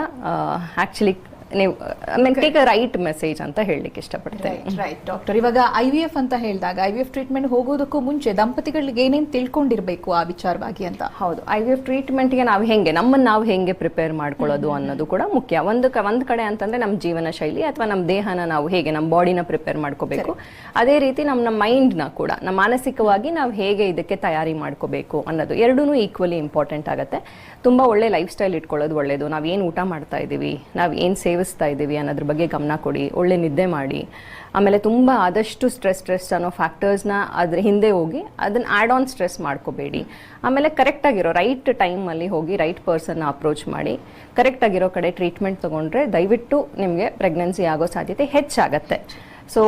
ಆಕ್ಚುಲಿ ನೀವು I mean take a right message ಅಂತ ಹೇಳಲಿಕ್ಕೆ ಇಷ್ಟಪಡ್ತೇನೆ. ರೈಟ್ ಡಾಕ್ಟರ್ ಇವಾಗ ಐ ವಿ ಎಫ್ ಅಂತ ಹೇಳಿದಾಗ ಐ ವಿ ಎಫ್ ಟ್ರೀಟ್ಮೆಂಟ್ ಹೋಗೋದಕ್ಕೂ ಮುಂಚೆ ದಂಪತಿಗಳಿಗೆ ಏನೇನು ತಿಳ್ಕೊಂಡಿರ್ಬೇಕು ಆ ವಿಚಾರವಾಗಿ ಅಂತ? ಹೌದು. ಐ ವಿ ಎಫ್ ಟ್ರೀಟ್ಮೆಂಟ್ಗೆ ನಾವು ಹೆಂಗೆ ನಮ್ಮನ್ನು ನಾವು ಹೆಂಗೆ ಪ್ರಿಪೇರ್ ಮಾಡ್ಕೊಳ್ಳೋದು ಅನ್ನೋದು ಕೂಡ ಮುಖ್ಯ. ಒಂದು ಒಂದು ಕಡೆ ಅಂತಂದ್ರೆ ನಮ್ಮ ಜೀವನ ಶೈಲಿ ಅಥವಾ ನಮ್ಮ ದೇಹನ ನಾವು ಹೇಗೆ ನಮ್ಮ ಬಾಡಿನ ಪ್ರಿಪೇರ್ ಮಾಡ್ಕೋಬೇಕು. ಅದೇ ರೀತಿ ನಮ್ಮ ನಮ್ಮ ಮೈಂಡ್ನ ಕೂಡ ನಮ್ಮ ಮಾನಸಿಕವಾಗಿ ನಾವು ಹೇಗೆ ಇದಕ್ಕೆ ತಯಾರಿ ಮಾಡ್ಕೋಬೇಕು ಅನ್ನೋದು ಎರಡೂ ಈಕ್ವಲಿ ಇಂಪಾರ್ಟೆಂಟ್ ಆಗುತ್ತೆ. ತುಂಬ ಒಳ್ಳೆ ಲೈಫ್ ಸ್ಟೈಲ್ ಇಟ್ಕೊಳ್ಳೋದು ಒಳ್ಳೇದು. ನಾವು ಏನು ಊಟ ಮಾಡ್ತಾ ಇದ್ದೀವಿ ನಾವು ಏನು ಸೇವಿಸ್ತಾ ಇದ್ದೀವಿ ಅನ್ನೋದ್ರ ಬಗ್ಗೆ ಗಮನ ಕೊಡಿ, ಒಳ್ಳೆ ನಿದ್ದೆ ಮಾಡಿ. ಆಮೇಲೆ ತುಂಬ ಆದಷ್ಟು ಸ್ಟ್ರೆಸ್ ಸ್ಟ್ರೆಸ್ ಅನ್ನೋ ಫ್ಯಾಕ್ಟರ್ಸ್ನ ಅದ್ರ ಹಿಂದೆ ಹೋಗಿ ಅದನ್ನ ಆ್ಯಡ್ ಆನ್ ಸ್ಟ್ರೆಸ್ ಮಾಡ್ಕೋಬೇಡಿ. ಆಮೇಲೆ ಕರೆಕ್ಟ್ ಆಗಿರೋ ರೈಟ್ ಟೈಮಲ್ಲಿ ಹೋಗಿ ರೈಟ್ ಪರ್ಸನ್ನ ಅಪ್ರೋಚ್ ಮಾಡಿ. ಕರೆಕ್ಟ್ ಆಗಿರೋ ಕಡೆ ಟ್ರೀಟ್ಮೆಂಟ್ ತಗೊಂಡ್ರೆ ದಯವಿಟ್ಟು ನಿಮಗೆ ಪ್ರೆಗ್ನೆನ್ಸಿ ಆಗೋ ಸಾಧ್ಯತೆ ಹೆಚ್ಚಾಗತ್ತೆ. So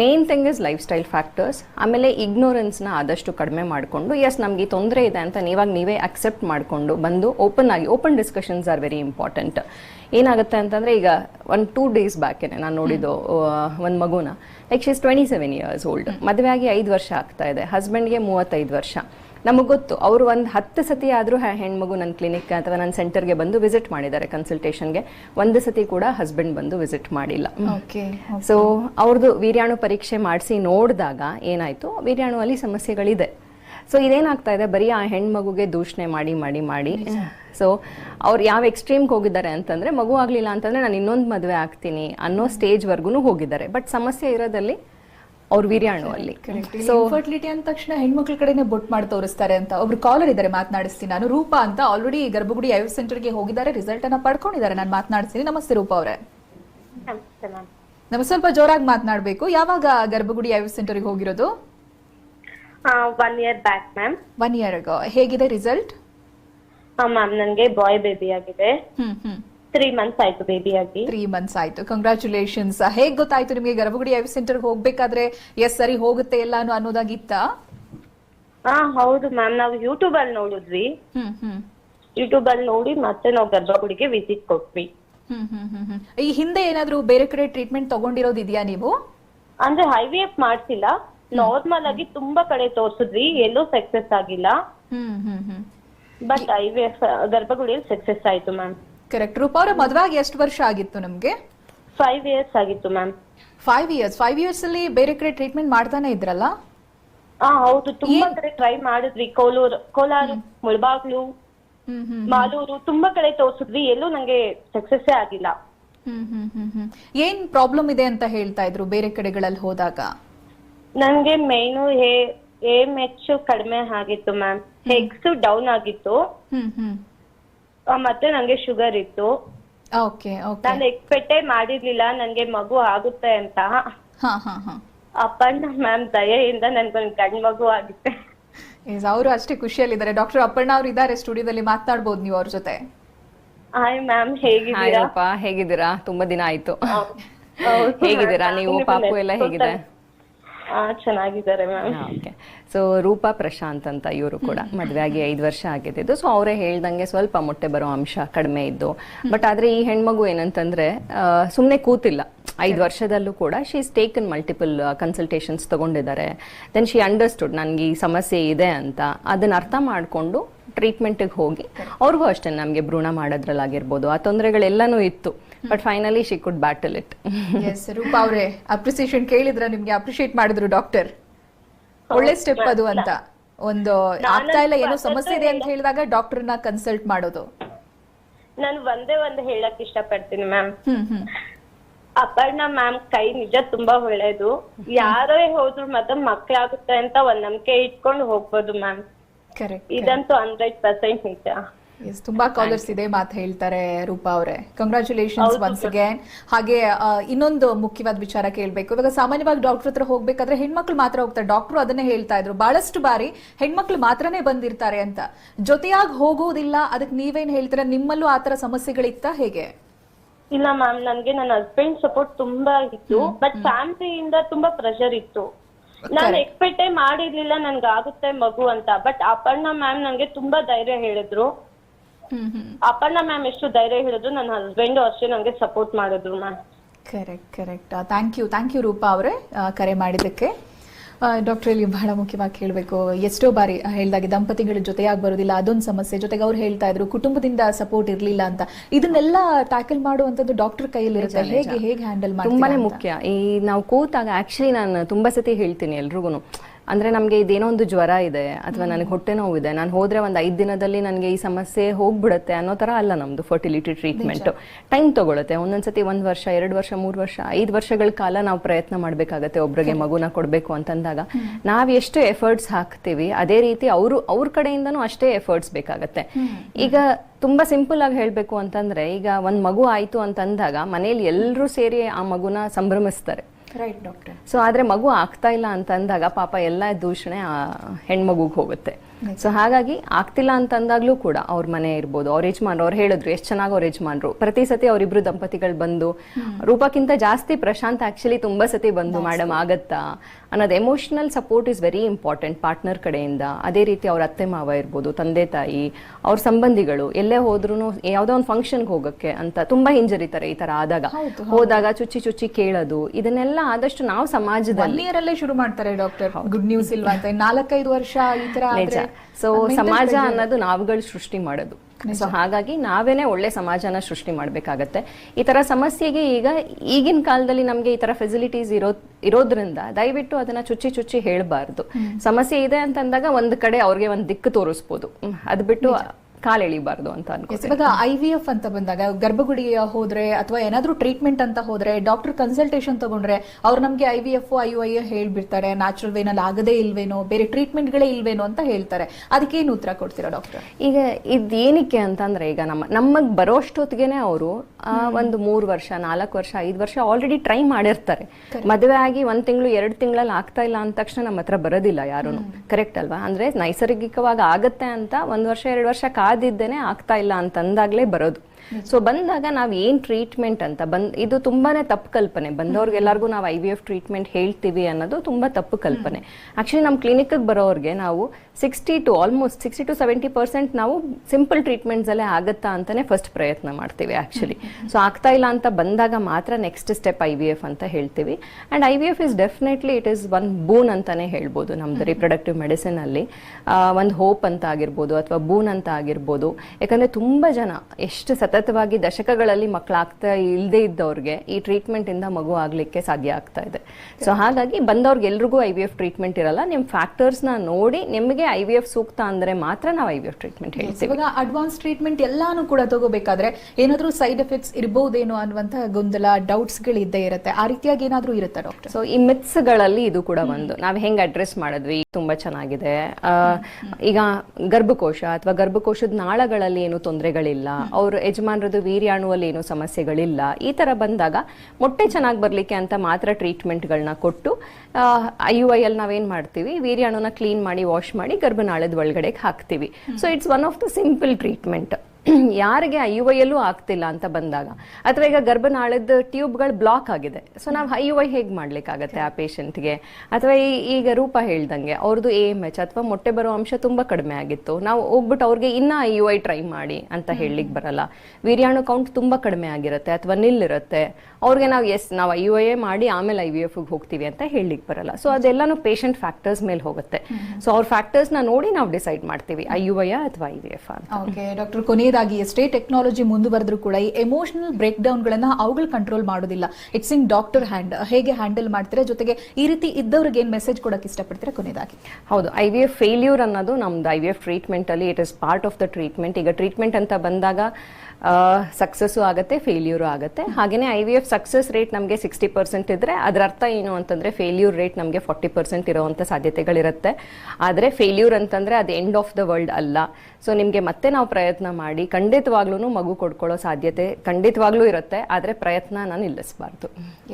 main thing is lifestyle factors ಆಮೇಲೆ ಇಗ್ನೋರೆನ್ಸ್ನ ಆದಷ್ಟು ಕಡಿಮೆ ಮಾಡಿಕೊಂಡು ಎಸ್ ನಮಗೆ ತೊಂದರೆ ಇದೆ ಅಂತ ನೀವಾಗ ನೀವೇ ಅಕ್ಸೆಪ್ಟ್ ಮಾಡಿಕೊಂಡು ಬಂದು ಓಪನ್ ಆಗಿ open discussions are very important ಏನಾಗುತ್ತೆ ಅಂತಂದರೆ ಈಗ ಒಂದು ಟೂ ಡೇಸ್ ಬ್ಯಾಕೇನೆ ನಾನು ನೋಡಿದ್ದು ಒಂದು ಮಗುನ. Like she's twenty seven years old ಮದುವೆ ಆಗಿ ಐದು ವರ್ಷ ಆಗ್ತಾ ಇದೆ. ಹಸ್ಬೆಂಡ್ಗೆ ಮೂವತ್ತೈದು ವರ್ಷ. ನಮಗೆ ಗೊತ್ತು ಅವರು ಒಂದು ಹತ್ತು ಸತಿ ಆದರೂ ಹೆಣ್ಮಗು ನನ್ನ ಕ್ಲಿನಿಕ್ ಅಥವಾ ನನ್ನ ಸೆಂಟರ್ಗೆ ಬಂದು ವಿಸಿಟ್ ಮಾಡಿದ್ದಾರೆ ಕನ್ಸಲ್ಟೇಷನ್ಗೆ ಒಂದು ಸತಿ ಕೂಡ ಹಸ್ಬೆಂಡ್ ಬಂದು ವಿಸಿಟ್ ಮಾಡಿಲ್ಲ. ಓಕೆ ಸೊ ಅವ್ರದ್ದು ವೀರ್ಯಾಣು ಪರೀಕ್ಷೆ ಮಾಡಿಸಿ ನೋಡಿದಾಗ ಏನಾಯ್ತು ವೀರ್ಯಾಣುವಲ್ಲಿ ಸಮಸ್ಯೆಗಳಿದೆ. ಸೊ ಇದೇನಾಗ್ತಾ ಇದೆ ಬರೀ ಆ ಹೆಣ್ಮಗುಗೆ ದೂಷಣೆ ಮಾಡಿ ಮಾಡಿ ಮಾಡಿ. ಸೊ ಅವ್ರು ಯಾವ ಎಕ್ಸ್ಟ್ರೀಮ್ಗೆ ಹೋಗಿದ್ದಾರೆ ಅಂತಂದ್ರೆ ಮಗು ಆಗ್ಲಿಲ್ಲ ಅಂತಂದ್ರೆ ನಾನು ಇನ್ನೊಂದು ಮದುವೆ ಆಗ್ತೀನಿ ಅನ್ನೋ ಸ್ಟೇಜ್ವರೆಗೂ ಹೋಗಿದ್ದಾರೆ. ಬಟ್ ಸಮಸ್ಯೆ ಇರೋದಲ್ಲಿ ಅವ್ರ ವೀರ್ಯಾಣುವಲ್ಲಿ ಸೊ ಫರ್ಟಿಲಿಟಿ ಅಂದ ತಕ್ಷಣ ಹೆಣ್ಮಕ್ಳ ಕಡೆನೆ ಬೊಟ್ ಮಾಡಿ ತೋರಿಸ್ತಾರೆ ಅಂತ. ಒಬ್ರು ಕಾಲರ್ ಇದ್ದಾರೆ ಮಾತನಾಡಿಸ್ತೀನಿ ನಾನು. ರೂಪಾ ಅಂತ ಆಲ್ರೆಡಿ ಗರ್ಭಗುಡಿ ಐ ಸೆಂಟರ್ಗೆ ಹೋಗಿದ್ದಾರೆ. ರಿಸಲ್ಟ್ ಅನ್ನ ಪಡ್ಕೊಂಡಿದ್ದಾರೆ. ನಾನು ಮಾತನಾಡಿಸ್ತೀನಿ. ನಮಸ್ತೆ ರೂಪಾ ಅವರೇ. ನಮಗೆ ಸ್ವಲ್ಪ ಜೋರಾಗಿ ಮಾತನಾಡಬೇಕು. ಯಾವಾಗ ಗರ್ಭಗುಡಿ ಐ ಸೆಂಟರ್ಗೆ ಹೋಗಿರೋದು? One year back ma'am. One year ago ಹೇಗಿದೆ ರಿಸಲ್ಟ್ ಮ್ಯಾಮ್ ನನಗೆ ಬಾಯ್ ಬೇಬಿ ಆಗಿದೆ. Hmm hmm. ತ್ರೀ ಮಂತ್ಸ್ ಆಯ್ತು ಬೇಬಿ ಆಗಿ. ತ್ರೀ ಮಂತ್ಸ್ ಆಯ್ತು. ಕಂಗ್ರ್ಯಾಚುಲೇಷನ್ಸ್ ಹೇಗ್ ಗೊತ್ತಾಯ್ತು ನಿಮಗೆ ಗರ್ಭಗುಡಿ ಐವ್ ಸೆಂಟರ್ ಹೋಗ್ಬೇಕಾದ್ರೆ? ಎಸ್ ಸರಿ ಹೋಗುತ್ತೆ ಎಲ್ಲ ಅನ್ನೋ- ಅನ್ನೋದಾಗಿತ್ತ? ಹಾ ಹೌದು ಮ್ಯಾಮ್ ನಾವು ಯೂಟ್ಯೂಬ್ ಅಲ್ಲಿ ನೋಡಿದ್ವಿ. ಹ್ಮ್ ಹ್ಮ್. ಯೂಟ್ಯೂಬ್ ಅಲ್ಲಿ ನೋಡಿ ಮತ್ತೆ ನಾವು ಗರ್ಭಗುಡಿಗೆ ವಿಸಿಟ್ ಕೊಟ್ವಿ. ಹ್ಮ್ ಹ್ಮ್ ಹ್ಮ್ ಹ್ಮ್. ಈ ಹಿಂದೆ ಏನಾದ್ರೂ ಬೇರೆ ಕಡೆ ಟ್ರೀಟ್ಮೆಂಟ್ ತಗೊಂಡಿರೋದಿದ್ಯಾ ನೀವು? ಅಂದ್ರೆ ಹೈವೇಪ್ ಮಾಡ್ಸಿಲ್ಲ. ನಾರ್ಮಲ್ ಆಗಿ ತುಂಬಾ ಕಡೆ ತೋರ್ಸಿದ್ವಿ. ಎಲ್ಲೂ ಸಕ್ಸಸ್ ಆಗಿಲ್ಲ. Hmm hmm hmm. But IV ಗರ್ಭಗುಡಿಯಲ್ಲಿ ಸಕ್ಸಸ್ ಆಯ್ತು ಮ್ಯಾಮ್ ಕರೆಕ್ಟ್ ರೂಪ ಅವರ ಮದುವೆ ಆಗಿ ಎಷ್ಟು ವರ್ಷ ಆಗಿತ್ತು ನಮ್ಗೆ? ಫೈವ್ ಇಯರ್ಸ್ ಆಗಿತ್ತು ma'am five years five years ಅಲ್ಲಿ ಬೇರೆ ಕಡೆ ಟ್ರೀಟ್ಮೆಂಟ್ ಮಾಡ್ತಾನೆ ಇದ್ರಲ್ಲ? ಆ ಹೌದು. ತುಂಬಾ ಕಡೆ ಟ್ರೈ ಮಾಡಿದ್ವಿ. ಕೋಲೂರು ಕೋಲಾರ ಮುಳಬಾಗ್ಲು ಹ್ಮ್ ಹ್ಮ್ ಮಾಲೂರು ತುಂಬಾ ಕಡೆ ತೋರಿಸಿದ್ವಿ. ಎಲ್ಲೂ ನಂಗೆ ಸಕ್ಸಸ್ ಆಗಿಲ್ಲ. ಹ್ಮ್ ಹ್ಮ್ ಹ್ಮ್ ಹ್ಮ್. ಏನ್ ಪ್ರಾಬ್ಲಮ್ ಇದೆ ಅಂತ ಹೇಳ್ತಾ ಇದ್ರು ಬೇರೆ ಕಡೆಗಳಲ್ಲಿ ಹೋದಾಗ? ನನ್ಗೆ ಮೇನು ಎ ಹೆಚ್ಚು ಕಡಿಮೆ ಆಗಿತ್ತು ಮ್ಯಾಮ್ ಹೆಗ್ಸ್ ಡೌನ್ ಆಗಿತ್ತು. ಹ್ಮ್ ಹ್ಮ್. ಆ, ಮತ್ತೆ ನಂಗೆ ಶುಗರ್ ಇತ್ತು. Okay okay. ನಾನು ಎಕ್ಸ್ಪೆಕ್ಟೇ ಮಾಡಿರ್ಲಿಲ್ಲ ನನ್ಗೆ ಮಗು ಆಗುತ್ತೆ ಅಂತ. ಹಾ ಹಾ ಹಾ. ಅಪ್ಪಣ್ಣ ಮ್ಯಾಮ್ ದಯೆಯಿಂದ ನನ್ಗೊಂದು ಗಂಡ್ ಮಗು ಆಗುತ್ತೆ. ಎಸ್ ಅವರು ಅಷ್ಟೇ ಖುಷಿಯಲ್ಲಿದ್ದಾರೆ. ಡಾಕ್ಟರ್ ಅಪ್ಪಣ್ಣ ಅವ್ರು ಇದ್ದಾರೆ ಸ್ಟುಡಿಯೋದಲ್ಲಿ ಮಾತನಾಡ್ಬೋದು ನೀವು ಅವ್ರ ಜೊತೆ. ಹಾಯ್ ಮ್ಯಾಮ್ ಹೇಗಿದ್ದೀರಾ? ಹಾಯಪ್ಪ ಹೇಗಿದ್ದೀರಾ? ತುಂಬಾ ದಿನ ಆಯ್ತು. ಹೇಗಿದ್ದೀರಾ? ನೀವು ಪಾಪು ಎಲ್ಲ ಹೇಗಿದೆ? ಚೆನ್ನಾಗಿದ್ದಾರೆ ma'am. Okay so Rupa Prashant ಅಂತ ಇವರು ಕೂಡ ಮದುವೆ ಆಗಿ ಐದು ವರ್ಷ ಆಗಿದ್ದು ಸೊ ಅವರೇ ಹೇಳ್ದಂಗೆ ಸ್ವಲ್ಪ ಮೊಟ್ಟೆ ಬರೋ ಅಂಶ ಕಡಿಮೆ ಇದ್ದು. ಬಟ್ ಆದ್ರೆ ಈ ಹೆಣ್ಮಗು ಏನಂತಂದ್ರೆ ಸುಮ್ಮನೆ ಕೂತಿಲ್ಲ. ಐದು ವರ್ಷದಲ್ಲೂ ಕೂಡ she is taken multiple consultations ತಗೊಂಡಿದ್ದಾರೆ. ದೆನ್ ಶಿ ಅಂಡರ್ಸ್ಟುಡ್ ನನಗೆ ಈ ಸಮಸ್ಯೆ ಇದೆ ಅಂತ. ಅದನ್ನ ಅರ್ಥ ಮಾಡಿಕೊಂಡು ಟ್ರೀಟ್ಮೆಂಟ್ಗೆ ಹೋಗಿ ಅವ್ರಿಗೂ ಅಷ್ಟೇ ನಮಗೆ ಭ್ರೂಣ ಮಾಡೋದ್ರಲ್ಲಾಗಿರ್ಬೋದು. ಆ ತೊಂದರೆಗಳೆಲ್ಲನೂ ಇತ್ತು. But finally she could battle it yes Rupa ಅವರೇ ಅಪ್ರಿಸಿಯೇಷನ್ ಕೇಳಿದ್ರ ನಿಮ್ಗೆ ಅಪ್ರಿಶಿಯೇಟ್ ಮಾಡಿದ್ರು ಡಾಕ್ಟರ್ ಒಳ್ಳೆ ಸ್ಟೆಪ್ ಅದು ಅಂತ. ಒಂದು ಆಗ್ತಾ ಇಲ್ಲ ಏನೋ ಸಮಸ್ಯೆ ಇದೆ ಅಂತ ಹೇಳಿದಾಗ ಡಾಕ್ಟರ್ನ ಕನ್ಸಲ್ಟ್ ಮಾಡೋದು. ನಾನು ಒಂದೇ ಒಂದು ಹೇಳಕ್ ಇಷ್ಟಪಡ್ತೀನಿ ma'am Aparna hmm. Aparna ma'am ಕೈ ನಿಜ ತುಂಬಾ ಒಳ್ಳೇದು. ಯಾರೇ ಹೋದ್ರು ಮತ್ತೆ ಮಕ್ಳಾಗುತ್ತೆ ಅಂತ ಒಂದ್ ನಂಬಿಕೆ ಇಟ್ಕೊಂಡು ಹೋಗ್ಬೋದು ಮ್ಯಾಮ್ ಇದಂತೂ ಹಂಡ್ರೆಡ್ ಪರ್ಸೆಂಟ್ ನಿಜ. ಎಸ್ ತುಂಬಾ ಕಾಲರ್ಸ್ ಇದೆ ಮಾತು ಹೇಳ್ತಾರೆ ರೂಪಾ ಅವರೇ. ಕಂಗ್ರಾಚುಲೇಷನ್ಸ್ ಒನ್ಸ್ ಅಗೇನ್ ಹಾಗೆ ಇನ್ನೊಂದು ಮುಖ್ಯವಾದ ವಿಚಾರ ಕೇಳಬೇಕು. ಇವಾಗ ಸಾಮಾನ್ಯವಾಗಿ ಡಾಕ್ಟರ್ ಹತ್ರ ಹೋಗ್ಬೇಕಾದ್ರೆ ಹೆಣ್ಮಕ್ಳು ಮಾತ್ರ ಹೋಗ್ತಾರೆ. ಡಾಕ್ಟರ್ ಅದನ್ನೇ ಹೇಳ್ತಾ ಇದ್ರು. ಬಹಳಷ್ಟು ಬಾರಿ ಹೆಣ್ಮಕ್ಳು ಮಾತ್ರನೇ ಬಂದಿರ್ತಾರೆ ಅಂತ. ಜೊತೆಯಾಗಿ ಹೋಗೋದಿಲ್ಲ ಅದಕ್ಕೆ ನೀವೇನ್ ಹೇಳ್ತೀರಾ? ನಿಮ್ಮಲ್ಲೂ ಆತರ ಸಮಸ್ಯೆಗಳಿತ್ತಾ ಹೇಗೆ? ಇಲ್ಲ ಮ್ಯಾಮ್ ನನ್ಗೆ ನನ್ನ ಹಸ್ಬೆಂಡ್ ಸಪೋರ್ಟ್ ತುಂಬಾ ಇತ್ತು ಬಟ್ ಫ್ಯಾಮಿಲಿಯಿಂದ ತುಂಬಾ ಪ್ರೆಷರ್ ಇತ್ತು. ನಾನು ಎಕ್ಸ್ಪೆಕ್ಟೇ ಮಾಡಿರ್ಲಿಲ್ಲ. ನನ್ಗೆ ಆಗುತ್ತೆ ಮಗು ಅಂತ. ಬಟ್ ಅಪರ್ಣ ಮ್ಯಾಮ್ ನಂಗೆ ತುಂಬಾ ಧೈರ್ಯ ಹೇಳಿದ್ರು. ಅಪರ್ಣಾ ಮ್ಯಾಮ್ ಎಷ್ಟು ಧೈರ್ಯ ಹೇಳಿದ್ರು ನನ್ನ ಹಸ್ಬೆಂಡ್ ಅಷ್ಟೇ ನಂಗೆ ಸಪೋರ್ಟ್ ಮಾಡಿದ್ರು ma'am correct correct thank you thank you Rupa ಅವರೇ ಕರೆ ಮಾಡಿದ್ದಕ್ಕೆ. ಡಾಕ್ಟರ್ ಇಲ್ಲಿ ಬಹಳ ಮುಖ್ಯವಾಗಿ ಹೇಳಬೇಕು. ಎಷ್ಟೋ ಬಾರಿ ಹೇಳಿದಾಗ ದಂಪತಿಗಳ ಜೊತೆಯಾಗಿ ಬರೋದಿಲ್ಲ ಅದೊಂದು ಸಮಸ್ಯೆ. ಜೊತೆಗೆ ಅವ್ರು ಹೇಳ್ತಾ ಇದ್ರು ಕುಟುಂಬದಿಂದ ಸಪೋರ್ಟ್ ಇರಲಿಲ್ಲ ಅಂತ. ಇದನ್ನೆಲ್ಲ ಟ್ಯಾಕಲ್ ಮಾಡುವಂತದ್ದು ಡಾಕ್ಟರ್ ಕೈಯಲ್ಲಿರುತ್ತೆ. ಹೇಗೆ ಹೇಗೆ ಹ್ಯಾಂಡಲ್ ತುಂಬಾನೇ ಮಾಡ್ತಾರೆ ಮುಖ್ಯ. ಈ ನಾವು ಕೂತಾಗ ಆಕ್ಚುಲಿ ನಾನು ತುಂಬಾ ಸತಿ ಹೇಳ್ತೀನಿ ಎಲ್ರಿಗೂ ಅಂದ್ರೆ ನಮಗೆ ಇದೇನೋ ಒಂದು ಜ್ವರ ಇದೆ ಅಥವಾ ನನಗೆ ಹೊಟ್ಟೆ ನೋವಿದೆ ನಾನು ಹೋದ್ರೆ ಒಂದು ಐದು ದಿನದಲ್ಲಿ ನನಗೆ ಈ ಸಮಸ್ಯೆ ಹೋಗ್ಬಿಡುತ್ತೆ ಅನ್ನೋ ತರ ಅಲ್ಲ ನಮ್ದು ಫರ್ಟಿಲಿಟಿ ಟ್ರೀಟ್ಮೆಂಟ್ ಟೈಮ್ ತಗೊಳುತ್ತೆ ಒಂದೊಂದ್ಸತಿ ಒಂದ್ ವರ್ಷ ಎರಡು ವರ್ಷ ಮೂರು ವರ್ಷ ಐದು ವರ್ಷಗಳ ಕಾಲ ನಾವು ಪ್ರಯತ್ನ ಮಾಡ್ಬೇಕಾಗತ್ತೆ ಒಬ್ರಿಗೆ ಮಗುನ ಕೊಡ್ಬೇಕು ಅಂತಂದಾಗ. ನಾವ್ ಎಷ್ಟು ಎಫರ್ಟ್ಸ್ ಹಾಕ್ತೀವಿ ಅದೇ ರೀತಿ ಅವರು ಅವ್ರ ಕಡೆಯಿಂದನೂ ಅಷ್ಟೇ ಎಫರ್ಟ್ಸ್ ಬೇಕಾಗತ್ತೆ. ಈಗ ತುಂಬಾ ಸಿಂಪಲ್ ಆಗಿ ಹೇಳ್ಬೇಕು ಅಂತಂದ್ರೆ ಈಗ ಒಂದ್ ಮಗು ಆಯ್ತು ಅಂತಂದಾಗ ಮನೇಲಿ ಎಲ್ಲರೂ ಸೇರಿ ಆ ಮಗುನ ಸಂಭ್ರಮಿಸ್ತಾರೆ. ರೈಟ್ ಡಾಕ್ಟರ್ ಸೊ ಆದ್ರೆ ಮಗು ಆಗ್ತಾ ಇಲ್ಲ ಅಂತ ಅಂದಾಗ ಪಾಪ ಎಲ್ಲ ದೂಷಣೆ ಹೆಣ್ಮಗುಗ್ ಹೋಗುತ್ತೆ. ಸೊ ಹಾಗಾಗಿ ಆಗ್ತಿಲ್ಲ ಅಂತ ಅಂದಾಗ್ಲೂ ಕೂಡ ಅವ್ರ ಮನೆ ಇರ್ಬೋದು. ಅವ್ರ ಯಜಮಾನ್ರು ಅವ್ರು ಹೇಳಿದ್ರು ಎಷ್ಟು ಚೆನ್ನಾಗಿ ಅವ್ರ ಯಜಮಾನ್ರು. ಪ್ರತಿ ಸತಿ ಅವರಿಬ್ರು ದಂಪತಿಗಳು ಬಂದು ರೂಪಕ್ಕಿಂತ ಜಾಸ್ತಿ ಪ್ರಶಾಂತ್ ಆಕ್ಚುಲಿ ತುಂಬಾ ಸತಿ ಬಂದು ಮೇಡಮ್ ಆಗತ್ತಾ? ಅನ್ನೋದು emotional support is very important partner ಕಡೆಯಿಂದ. ಅದೇ ರೀತಿ ಅವ್ರ ಅತ್ತೆ ಮಾವ ಇರ್ಬೋದು ತಂದೆ ತಾಯಿ ಅವ್ರ ಸಂಬಂಧಿಗಳು ಎಲ್ಲೇ ಹೋದ್ರು ಯಾವ್ದೋ ಒಂದು ಫಂಕ್ಷನ್ಗೆ ಹೋಗಕ್ಕೆ ಅಂತ ತುಂಬಾ ಹಿಂಜರಿತಾರೆ ಈ ತರ ಆದಾಗ. ಹೋದಾಗ ಚುಚ್ಚಿ ಚುಚ್ಚಿ ಕೇಳೋದು ಇದನ್ನೆಲ್ಲ ಆದಷ್ಟು ನಾವು ಸಮಾಜದಲ್ಲಿ ಶುರು ಮಾಡ್ತಾರೆ ಡಾಕ್ಟರ್. ಗುಡ್ ನ್ಯೂಸ್ ಇಲ್ವಾ ಅಂತ. ನಾಲ್ಕೈದು ವರ್ಷ ಈ ತರ ಸೊ ಸಮಾಜ ಅನ್ನೋದು ನಾವುಗಳು ಸೃಷ್ಟಿ ಮಾಡೋದು. ಸೊ ಹಾಗಾಗಿ ನಾವೇನೆ ಒಳ್ಳೆ ಸಮಾಜನ ಸೃಷ್ಟಿ ಮಾಡಬೇಕಾಗತ್ತೆ. ಈ ತರ ಸಮಸ್ಯೆಗೆ ಈಗ ಈಗಿನ ಕಾಲದಲ್ಲಿ ನಮಗೆ ಈ ತರ ಫೆಸಿಲಿಟೀಸ್ ಇರೋ ಇರೋದ್ರಿಂದ ದಯವಿಟ್ಟು ಅದನ್ನ ಚುಚ್ಚಿ ಚುಚ್ಚಿ ಹೇಳ್ಬಾರ್ದು. ಸಮಸ್ಯೆ ಇದೆ ಅಂತಂದಾಗ ಒಂದ್ ಕಡೆ ಅವ್ರಿಗೆ ಒಂದ್ ದಿಕ್ಕು ತೋರಿಸ್ಬೋದು. ಅದ್ ಬಿಟ್ಟು ಕಾಲ್ ಎಳಿಬಾರ್ದು ಅಂತ ಅನ್ಕೋ Yes, ಇವಾಗ ಐ ವಿ ಎಫ್ ಅಂತ ಬಂದಾಗ ಗರ್ಭಗುಡಿ ಹೋದ್ರೆ ಅಥವಾ ಏನಾದ್ರೂ ಟ್ರೀಟ್ಮೆಂಟ್ ಅಂತ ಹೋದ್ರೆ ಡಾಕ್ಟರ್ ಕನ್ಸಲ್ಟೇಷನ್ ತಗೊಂಡ್ರೆ ಅವ್ರು ನಮ್ಗೆ I V F I U I ಹೇಳ್ಬಿಡ್ತಾರೆ ನ್ಯಾಚುರಲ್ ವೇನಲ್ಲಿ ಆಗದೇ ಇಲ್ವೇನೋ ಬೇರೆ ಟ್ರೀಟ್ಮೆಂಟ್ಗಳೇ ಇಲ್ವೇನೋ ಅಂತ ಹೇಳ್ತಾರೆ. ಅದಕ್ಕೆ ಏನು ಉತ್ತರ ಕೊಡ್ತೀರಾ ಡಾಕ್ಟರ್ ಈಗ ಇದೇನಕ್ಕೆ ಏನಕ್ಕೆ ಅಂತಂದ್ರೆ ಈಗ ನಮ್ಮ ನಮಗ್ ಬರೋಷ್ಟೊತ್ತಿಗೆನೆ ಅವರು ಒಂದು ಮೂರು ವರ್ಷ ನಾಲ್ಕು ವರ್ಷ ಐದು ವರ್ಷ ಆಲ್ರೆಡಿ ಟ್ರೈ ಮಾಡಿರ್ತಾರೆ. ಮದುವೆ ಆಗಿ ಒಂದ್ ತಿಂಗಳು ಎರಡು ತಿಂಗಳಲ್ಲಿ ಆಗ್ತಾ ಇಲ್ಲ ಅಂದ ತಕ್ಷಣ ನಮ್ಮ ಹತ್ರ ಬರೋದಿಲ್ಲ ಯಾರು ಕರೆಕ್ಟ್ ಅಲ್ವಾ? ಅಂದ್ರೆ ನೈಸರ್ಗಿಕವಾಗಿ ಆಗತ್ತೆ ಅಂತ ಒಂದ್ ವರ್ಷ ಎರಡು ವರ್ಷ ಕಾದಿದ್ದೇನೆ ಆಗ್ತಾ ಇಲ್ಲ ಅಂತಂದಾಗ್ಲೇ ಬರೋದು. ಸೊ ಬಂದಾಗ ನಾವು ಏನ್ ಟ್ರೀಟ್ಮೆಂಟ್ ಅಂತ ಬಂದ್ ಇದು ತುಂಬಾನೇ ತಪ್ಪು ಕಲ್ಪನೆ. ಬಂದವ್ರಿಗೆಲ್ಲರಿಗೂ ನಾವು ಐ ವಿ ಎಫ್ ಟ್ರೀಟ್ಮೆಂಟ್ ಹೇಳ್ತೀವಿ ಅನ್ನೋದು ತುಂಬಾ ತಪ್ಪು ಕಲ್ಪನೆ. ಆಕ್ಚುಲಿ ನಮ್ಮ ಕ್ಲಿನಿಕ್ ಬರೋರ್ಗೆ ನಾವು sixty to almost sixty to seventy percent ನಾವು ಸಿಂಪಲ್ ಟ್ರೀಟ್ಮೆಂಟ್ಸ್ ಅಲ್ಲೇ ಆಗತ್ತಾ ಅಂತಾನೆ ಫಸ್ಟ್ ಪ್ರಯತ್ನ ಮಾಡ್ತೀವಿ ಆಕ್ಚುಲಿ ಸೊ ಆಗ್ತಾ ಇಲ್ಲ ಅಂತ ಬಂದಾಗ ಮಾತ್ರ next step I V F ಅಂತ ಹೇಳ್ತೀವಿ. And I V F is definitely it is one boon ಅಂತಾನೆ ಹೇಳ್ಬೋದು ನಮ್ದು ರಿಪ್ರೊಡಕ್ಟಿವ್ ಮೆಡಿಸಿನ್ ಅಲ್ಲಿ. ಒಂದು ಹೋಪ್ ಅಂತ ಆಗಿರ್ಬೋದು ಅಥವಾ ಬೂನ್ ಅಂತ ಆಗಿರ್ಬೋದು. ಯಾಕಂದ್ರೆ ತುಂಬಾ ಜನ ಎಷ್ಟು ಸತತವಾಗಿ ದಶಕಗಳಲ್ಲಿ ಮಕ್ಕಳಾಗ್ತಾ ಇಲ್ಲದೆ ಇದ್ದವ್ರಿಗೆ ಈ ಟ್ರೀಟ್ಮೆಂಟ್ ಇಂದ ಮಗು ಆಗ್ಲಿಕ್ಕೆ ಸಾಧ್ಯ ಆಗ್ತಾ ಇದೆ. ಸೊ ಹಾಗಾಗಿ ಬಂದವ್ರಿಗೆ ಎಲ್ರಿಗೂ ಐ ವಿ ಎಫ್ ಟ್ರೀಟ್ಮೆಂಟ್ ಇರಲ್ಲ. ನಿಮ್ ಫ್ಯಾಕ್ಟರ್ಸ್ನ ನೋಡಿ ನಿಮಗೆ ಐ ವಿ ಎಫ್ ಸೂಕ್ತ ಅಂದ್ರೆ ಮಾತ್ರ ನಾವು ಐ ವಿ ಎಫ್ ಟ್ರೀಟ್ಮೆಂಟ್ ಹೇಳ್ತೀವಿ. ಇವಾಗ ಅಡ್ವಾನ್ಸ್ ಟ್ರೀಟ್ಮೆಂಟ್ ಎಲ್ಲಾನು ಕೂಡ ತಗೋಬೇಕಾದ್ರೆ ಏನಾದ್ರೂ ಸೈಡ್ ಎಫೆಕ್ಟ್ಸ್ ಇರಬಹುದೇನೋ ಅನ್ನುವಂತಹ ಗೊಂದಲ ಡೌಟ್ಸ್ಗಳು ಇದ್ದೇ ಇರುತ್ತೆ. ಆ ರೀತಿಯಾಗಿ ಏನಾದ್ರೂ ಇರುತ್ತೆ ಡಾಕ್ಟರ್ ಸೊ ಈ ಮಿತ್ಸ್ಗಳಲ್ಲಿ ಇದು ಕೂಡ ಒಂದು. ನಾವ್ ಹೆಂಗ್ ಅಡ್ರೆಸ್ ಮಾಡಿದ್ವಿ? ತುಂಬಾ ಚೆನ್ನಾಗಿದೆ. ಈಗ ಗರ್ಭಕೋಶ ಅಥವಾ ಗರ್ಭಕೋಶದ ನಾಳಗಳಲ್ಲಿ ಏನು ತೊಂದರೆಗಳಿಲ್ಲ. ಅವ್ರ ಯಜಮಾನರದು ವೀರ್ಯಾಣುವಲ್ಲಿ ಏನು ಸಮಸ್ಯೆಗಳಿಲ್ಲ. ಈ ತರ ಬಂದಾಗ ಮೊಟ್ಟೆ ಚೆನ್ನಾಗಿ ಬರ್ಲಿಕ್ಕೆ ಅಂತ ಮಾತ್ರ ಟ್ರೀಟ್ಮೆಂಟ್ಗಳನ್ನ ಕೊಟ್ಟು ಐ ಯು ಐ ಅಲ್ಲಿ ನಾವೇನ್ ಮಾಡ್ತೀವಿ? ವೀರ್ಯಾಣುನ ಕ್ಲೀನ್ ಮಾಡಿ ವಾಶ್ ಮಾಡಿ ಗರ್ಭನಾಳದ ಒಳಗಡೆ ಹಾಕ್ತೀವಿ. So it's one of the simple treatment <clears throat> ಯಾರಿಗೆ ಐ ಯು ಐಯಲ್ಲೂ ಆಗ್ತಿಲ್ಲ ಅಂತ ಬಂದಾಗ ಅಥವಾ ಈಗ ಗರ್ಭನಾಳದ ಟ್ಯೂಬ್ಗಳು ಬ್ಲಾಕ್ ಆಗಿದೆ. ಸೊ ನಾವು ಐ ಯು ಐ ಹೇಗೆ ಮಾಡ್ಲಿಕ್ಕಾಗತ್ತೆ ಆ ಪೇಷಂಟ್ಗೆ ಅಥವಾ ಈಗ ರೂಪ ಹೇಳ್ದಂಗೆ ಅವ್ರದ್ದು ಎ ಎಂ ಎಚ್ ಅಥವಾ ಮೊಟ್ಟೆ ಬರೋ ಅಂಶ ತುಂಬಾ ಕಡಿಮೆ ಆಗಿತ್ತು. ನಾವು ಹೋಗ್ಬಿಟ್ಟು ಅವ್ರಿಗೆ ಇನ್ನ ಐ ಯು ಐ ಟ್ರೈ ಮಾಡಿ ಅಂತ ಹೇಳಲಿಕ್ಕೆ ಬರಲ್ಲ. ವೀರ್ಯಾಣು ಕೌಂಟ್ ತುಂಬಾ ಕಡಿಮೆ ಆಗಿರುತ್ತೆ ಅಥವಾ ನಿಲ್ಲಿರುತ್ತೆ. ಅವ್ರಿಗೆ ನಾವು ಎಸ್ ನಾವು ಐ ಯು ಐ ಮಾಡಿ ಆಮೇಲೆ ಐ ವಿ ಎಫ್ ಹೋಗ್ತೀವಿ ಅಂತ ಹೇಳಲಿಕ್ಕೆ ಬರಲ್ಲ. ಸೊ ಅದೆಲ್ಲಾನು ಪೇಷಂಟ್ ಫ್ಯಾಕ್ಟರ್ಸ್ ಮೇಲೆ ಹೋಗುತ್ತೆ. ಸೊ ಅವ್ರ ಫ್ಯಾಕ್ಟರ್ಸ್ನ ನೋಡಿ ನಾವು ಡಿಸೈಡ್ ಮಾಡ್ತೀವಿ ಐ ಯು ಐ ಅಥವಾ ಐ ವಿ ಎಫ್ ಅಂತ. ಡಾಕ್ಟರ್ ಕೊನೆಯದಾಗಿ ಎಷ್ಟೇ ಟೆಕ್ನಾಲಜಿ ಮುಂದುವರೆದ್ರೂ ಕೂಡ ಈ ಎಮೋಷನಲ್ ಬ್ರೇಕ್ ಡೌನ್ಗಳನ್ನ ಅವುಗಳು ಕಂಟ್ರೋಲ್ ಮಾಡೋದಿಲ್ಲ. ಇಟ್ಸ್ ಇನ್ ಡಾಕ್ಟರ್ ಹ್ಯಾಂಡ್ ಹೇಗೆ ಹ್ಯಾಂಡಲ್ ಮಾಡ್ತೀರಾ? ಜೊತೆಗೆ ಈ ರೀತಿ ಇದ್ದವ್ರಿಗೆ ಏನು ಮೆಸೇಜ್ ಕೊಡಕ್ಕೆ ಇಷ್ಟಪಡ್ತೀರಾ? ಕೊನೆಯದಾಗಿ. ಹೌದು ಐ ವಿ ಎಫ್ ಫೇಲ್ಯೂರ್ ಅನ್ನೋದು ನಮ್ದು ಐ ವಿ ಎಫ್ ಟ್ರೀಟ್ಮೆಂಟ್ ಅಲ್ಲಿ it is part of the treatment ಈಗ ಟ್ರೀಟ್ಮೆಂಟ್ ಅಂತ ಬಂದಾಗ ಸಕ್ಸಸ್ಸು ಆಗುತ್ತೆ ಫೇಲ್ಯೂರು ಆಗುತ್ತೆ. ಹಾಗೆಯೇ I V F success rate ನಮಗೆ ಸಿಕ್ಸ್ಟಿ ಪರ್ಸೆಂಟ್ ಇದ್ದರೆ ಅದರ ಅರ್ಥ ಏನು ಅಂತಂದ್ರೆ ಫೇಲ್ಯೂರ್ ರೇಟ್ ನಮಗೆ ಫಾರ್ಟಿ ಪರ್ಸೆಂಟ್ ಇರೋವಂಥ ಸಾಧ್ಯತೆಗಳಿರುತ್ತೆ. ಆದರೆ ಫೇಲ್ಯೂರ್ ಅಂತಂದ್ರೆ ಅದು ಎಂಡ್ ಆಫ್ ದ ವರ್ಲ್ಡ್ ಅಲ್ಲ. ಸೊ ನಿಮಗೆ ಮತ್ತೆ ನಾವು ಪ್ರಯತ್ನ ಮಾಡಿ ಖಂಡಿತವಾಗ್ಲೂ ಮಗು ಕೊಡ್ಕೊಳ್ಳೋ ಸಾಧ್ಯತೆ ಖಂಡಿತವಾಗ್ಲೂ ಇರುತ್ತೆ ಆದರೆ ಪ್ರಯತ್ನ ನಾನು ನಿಲ್ಲಿಸಬಾರ್ದು.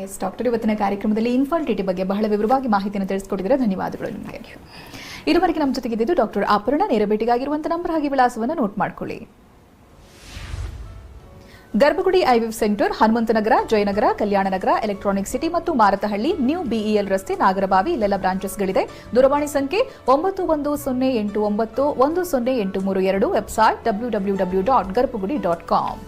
ಎಸ್ ಡಾಕ್ಟರ್ ಇವತ್ತಿನ ಕಾರ್ಯಕ್ರಮದಲ್ಲಿ ಇನ್ಫಾಲ್ಟಿಟಿ ಬಗ್ಗೆ ಬಹಳ ವಿವರವಾಗಿ ಮಾಹಿತಿಯನ್ನು ತಿಳಿಸ್ಕೊಟ್ಟಿದ್ರೆ ಧನ್ಯವಾದಗಳು ನಿಮಗೆ. ಇದುವರೆಗೆ ನಮ್ಮ ಜೊತೆಗಿದ್ದು ಡಾಕ್ಟರ್ ಅಪರ್ಣ. ನೇರ ಭೇಟಿಗಾಗಿರುವಂಥ ನಂಬರ್ ಹಾಗೆ ವಿಳಾಸವನ್ನು ನೋಟ್ ಮಾಡ್ಕೊಳ್ಳಿ. Garbhagudi IVF center, Hanumanthanagar, Jayanagar Kalyan Nagar Electronic City ಮತ್ತು ಮಾರತಹಳ್ಳಿ, ನ್ಯೂ ಬಿಇಎಲ್ ರಸ್ತೆ, ನಾಗರಬಾವಿ, ಇಲ್ಲೆಲ್ಲ ಬ್ರಾಂಚಸ್ಗಳಿದೆ. ದೂರವಾಣಿ ಸಂಖ್ಯೆ ಒಂಬತ್ತು ಒಂದು ಸೊನ್ನೆ ಎಂಟು ಒಂಬತ್ತು, ಒಂದು ಸೊನ್ನೆ ಎಂಟು ಮೂರು ಎರಡು, website W W W dot Garbhagudi dot com.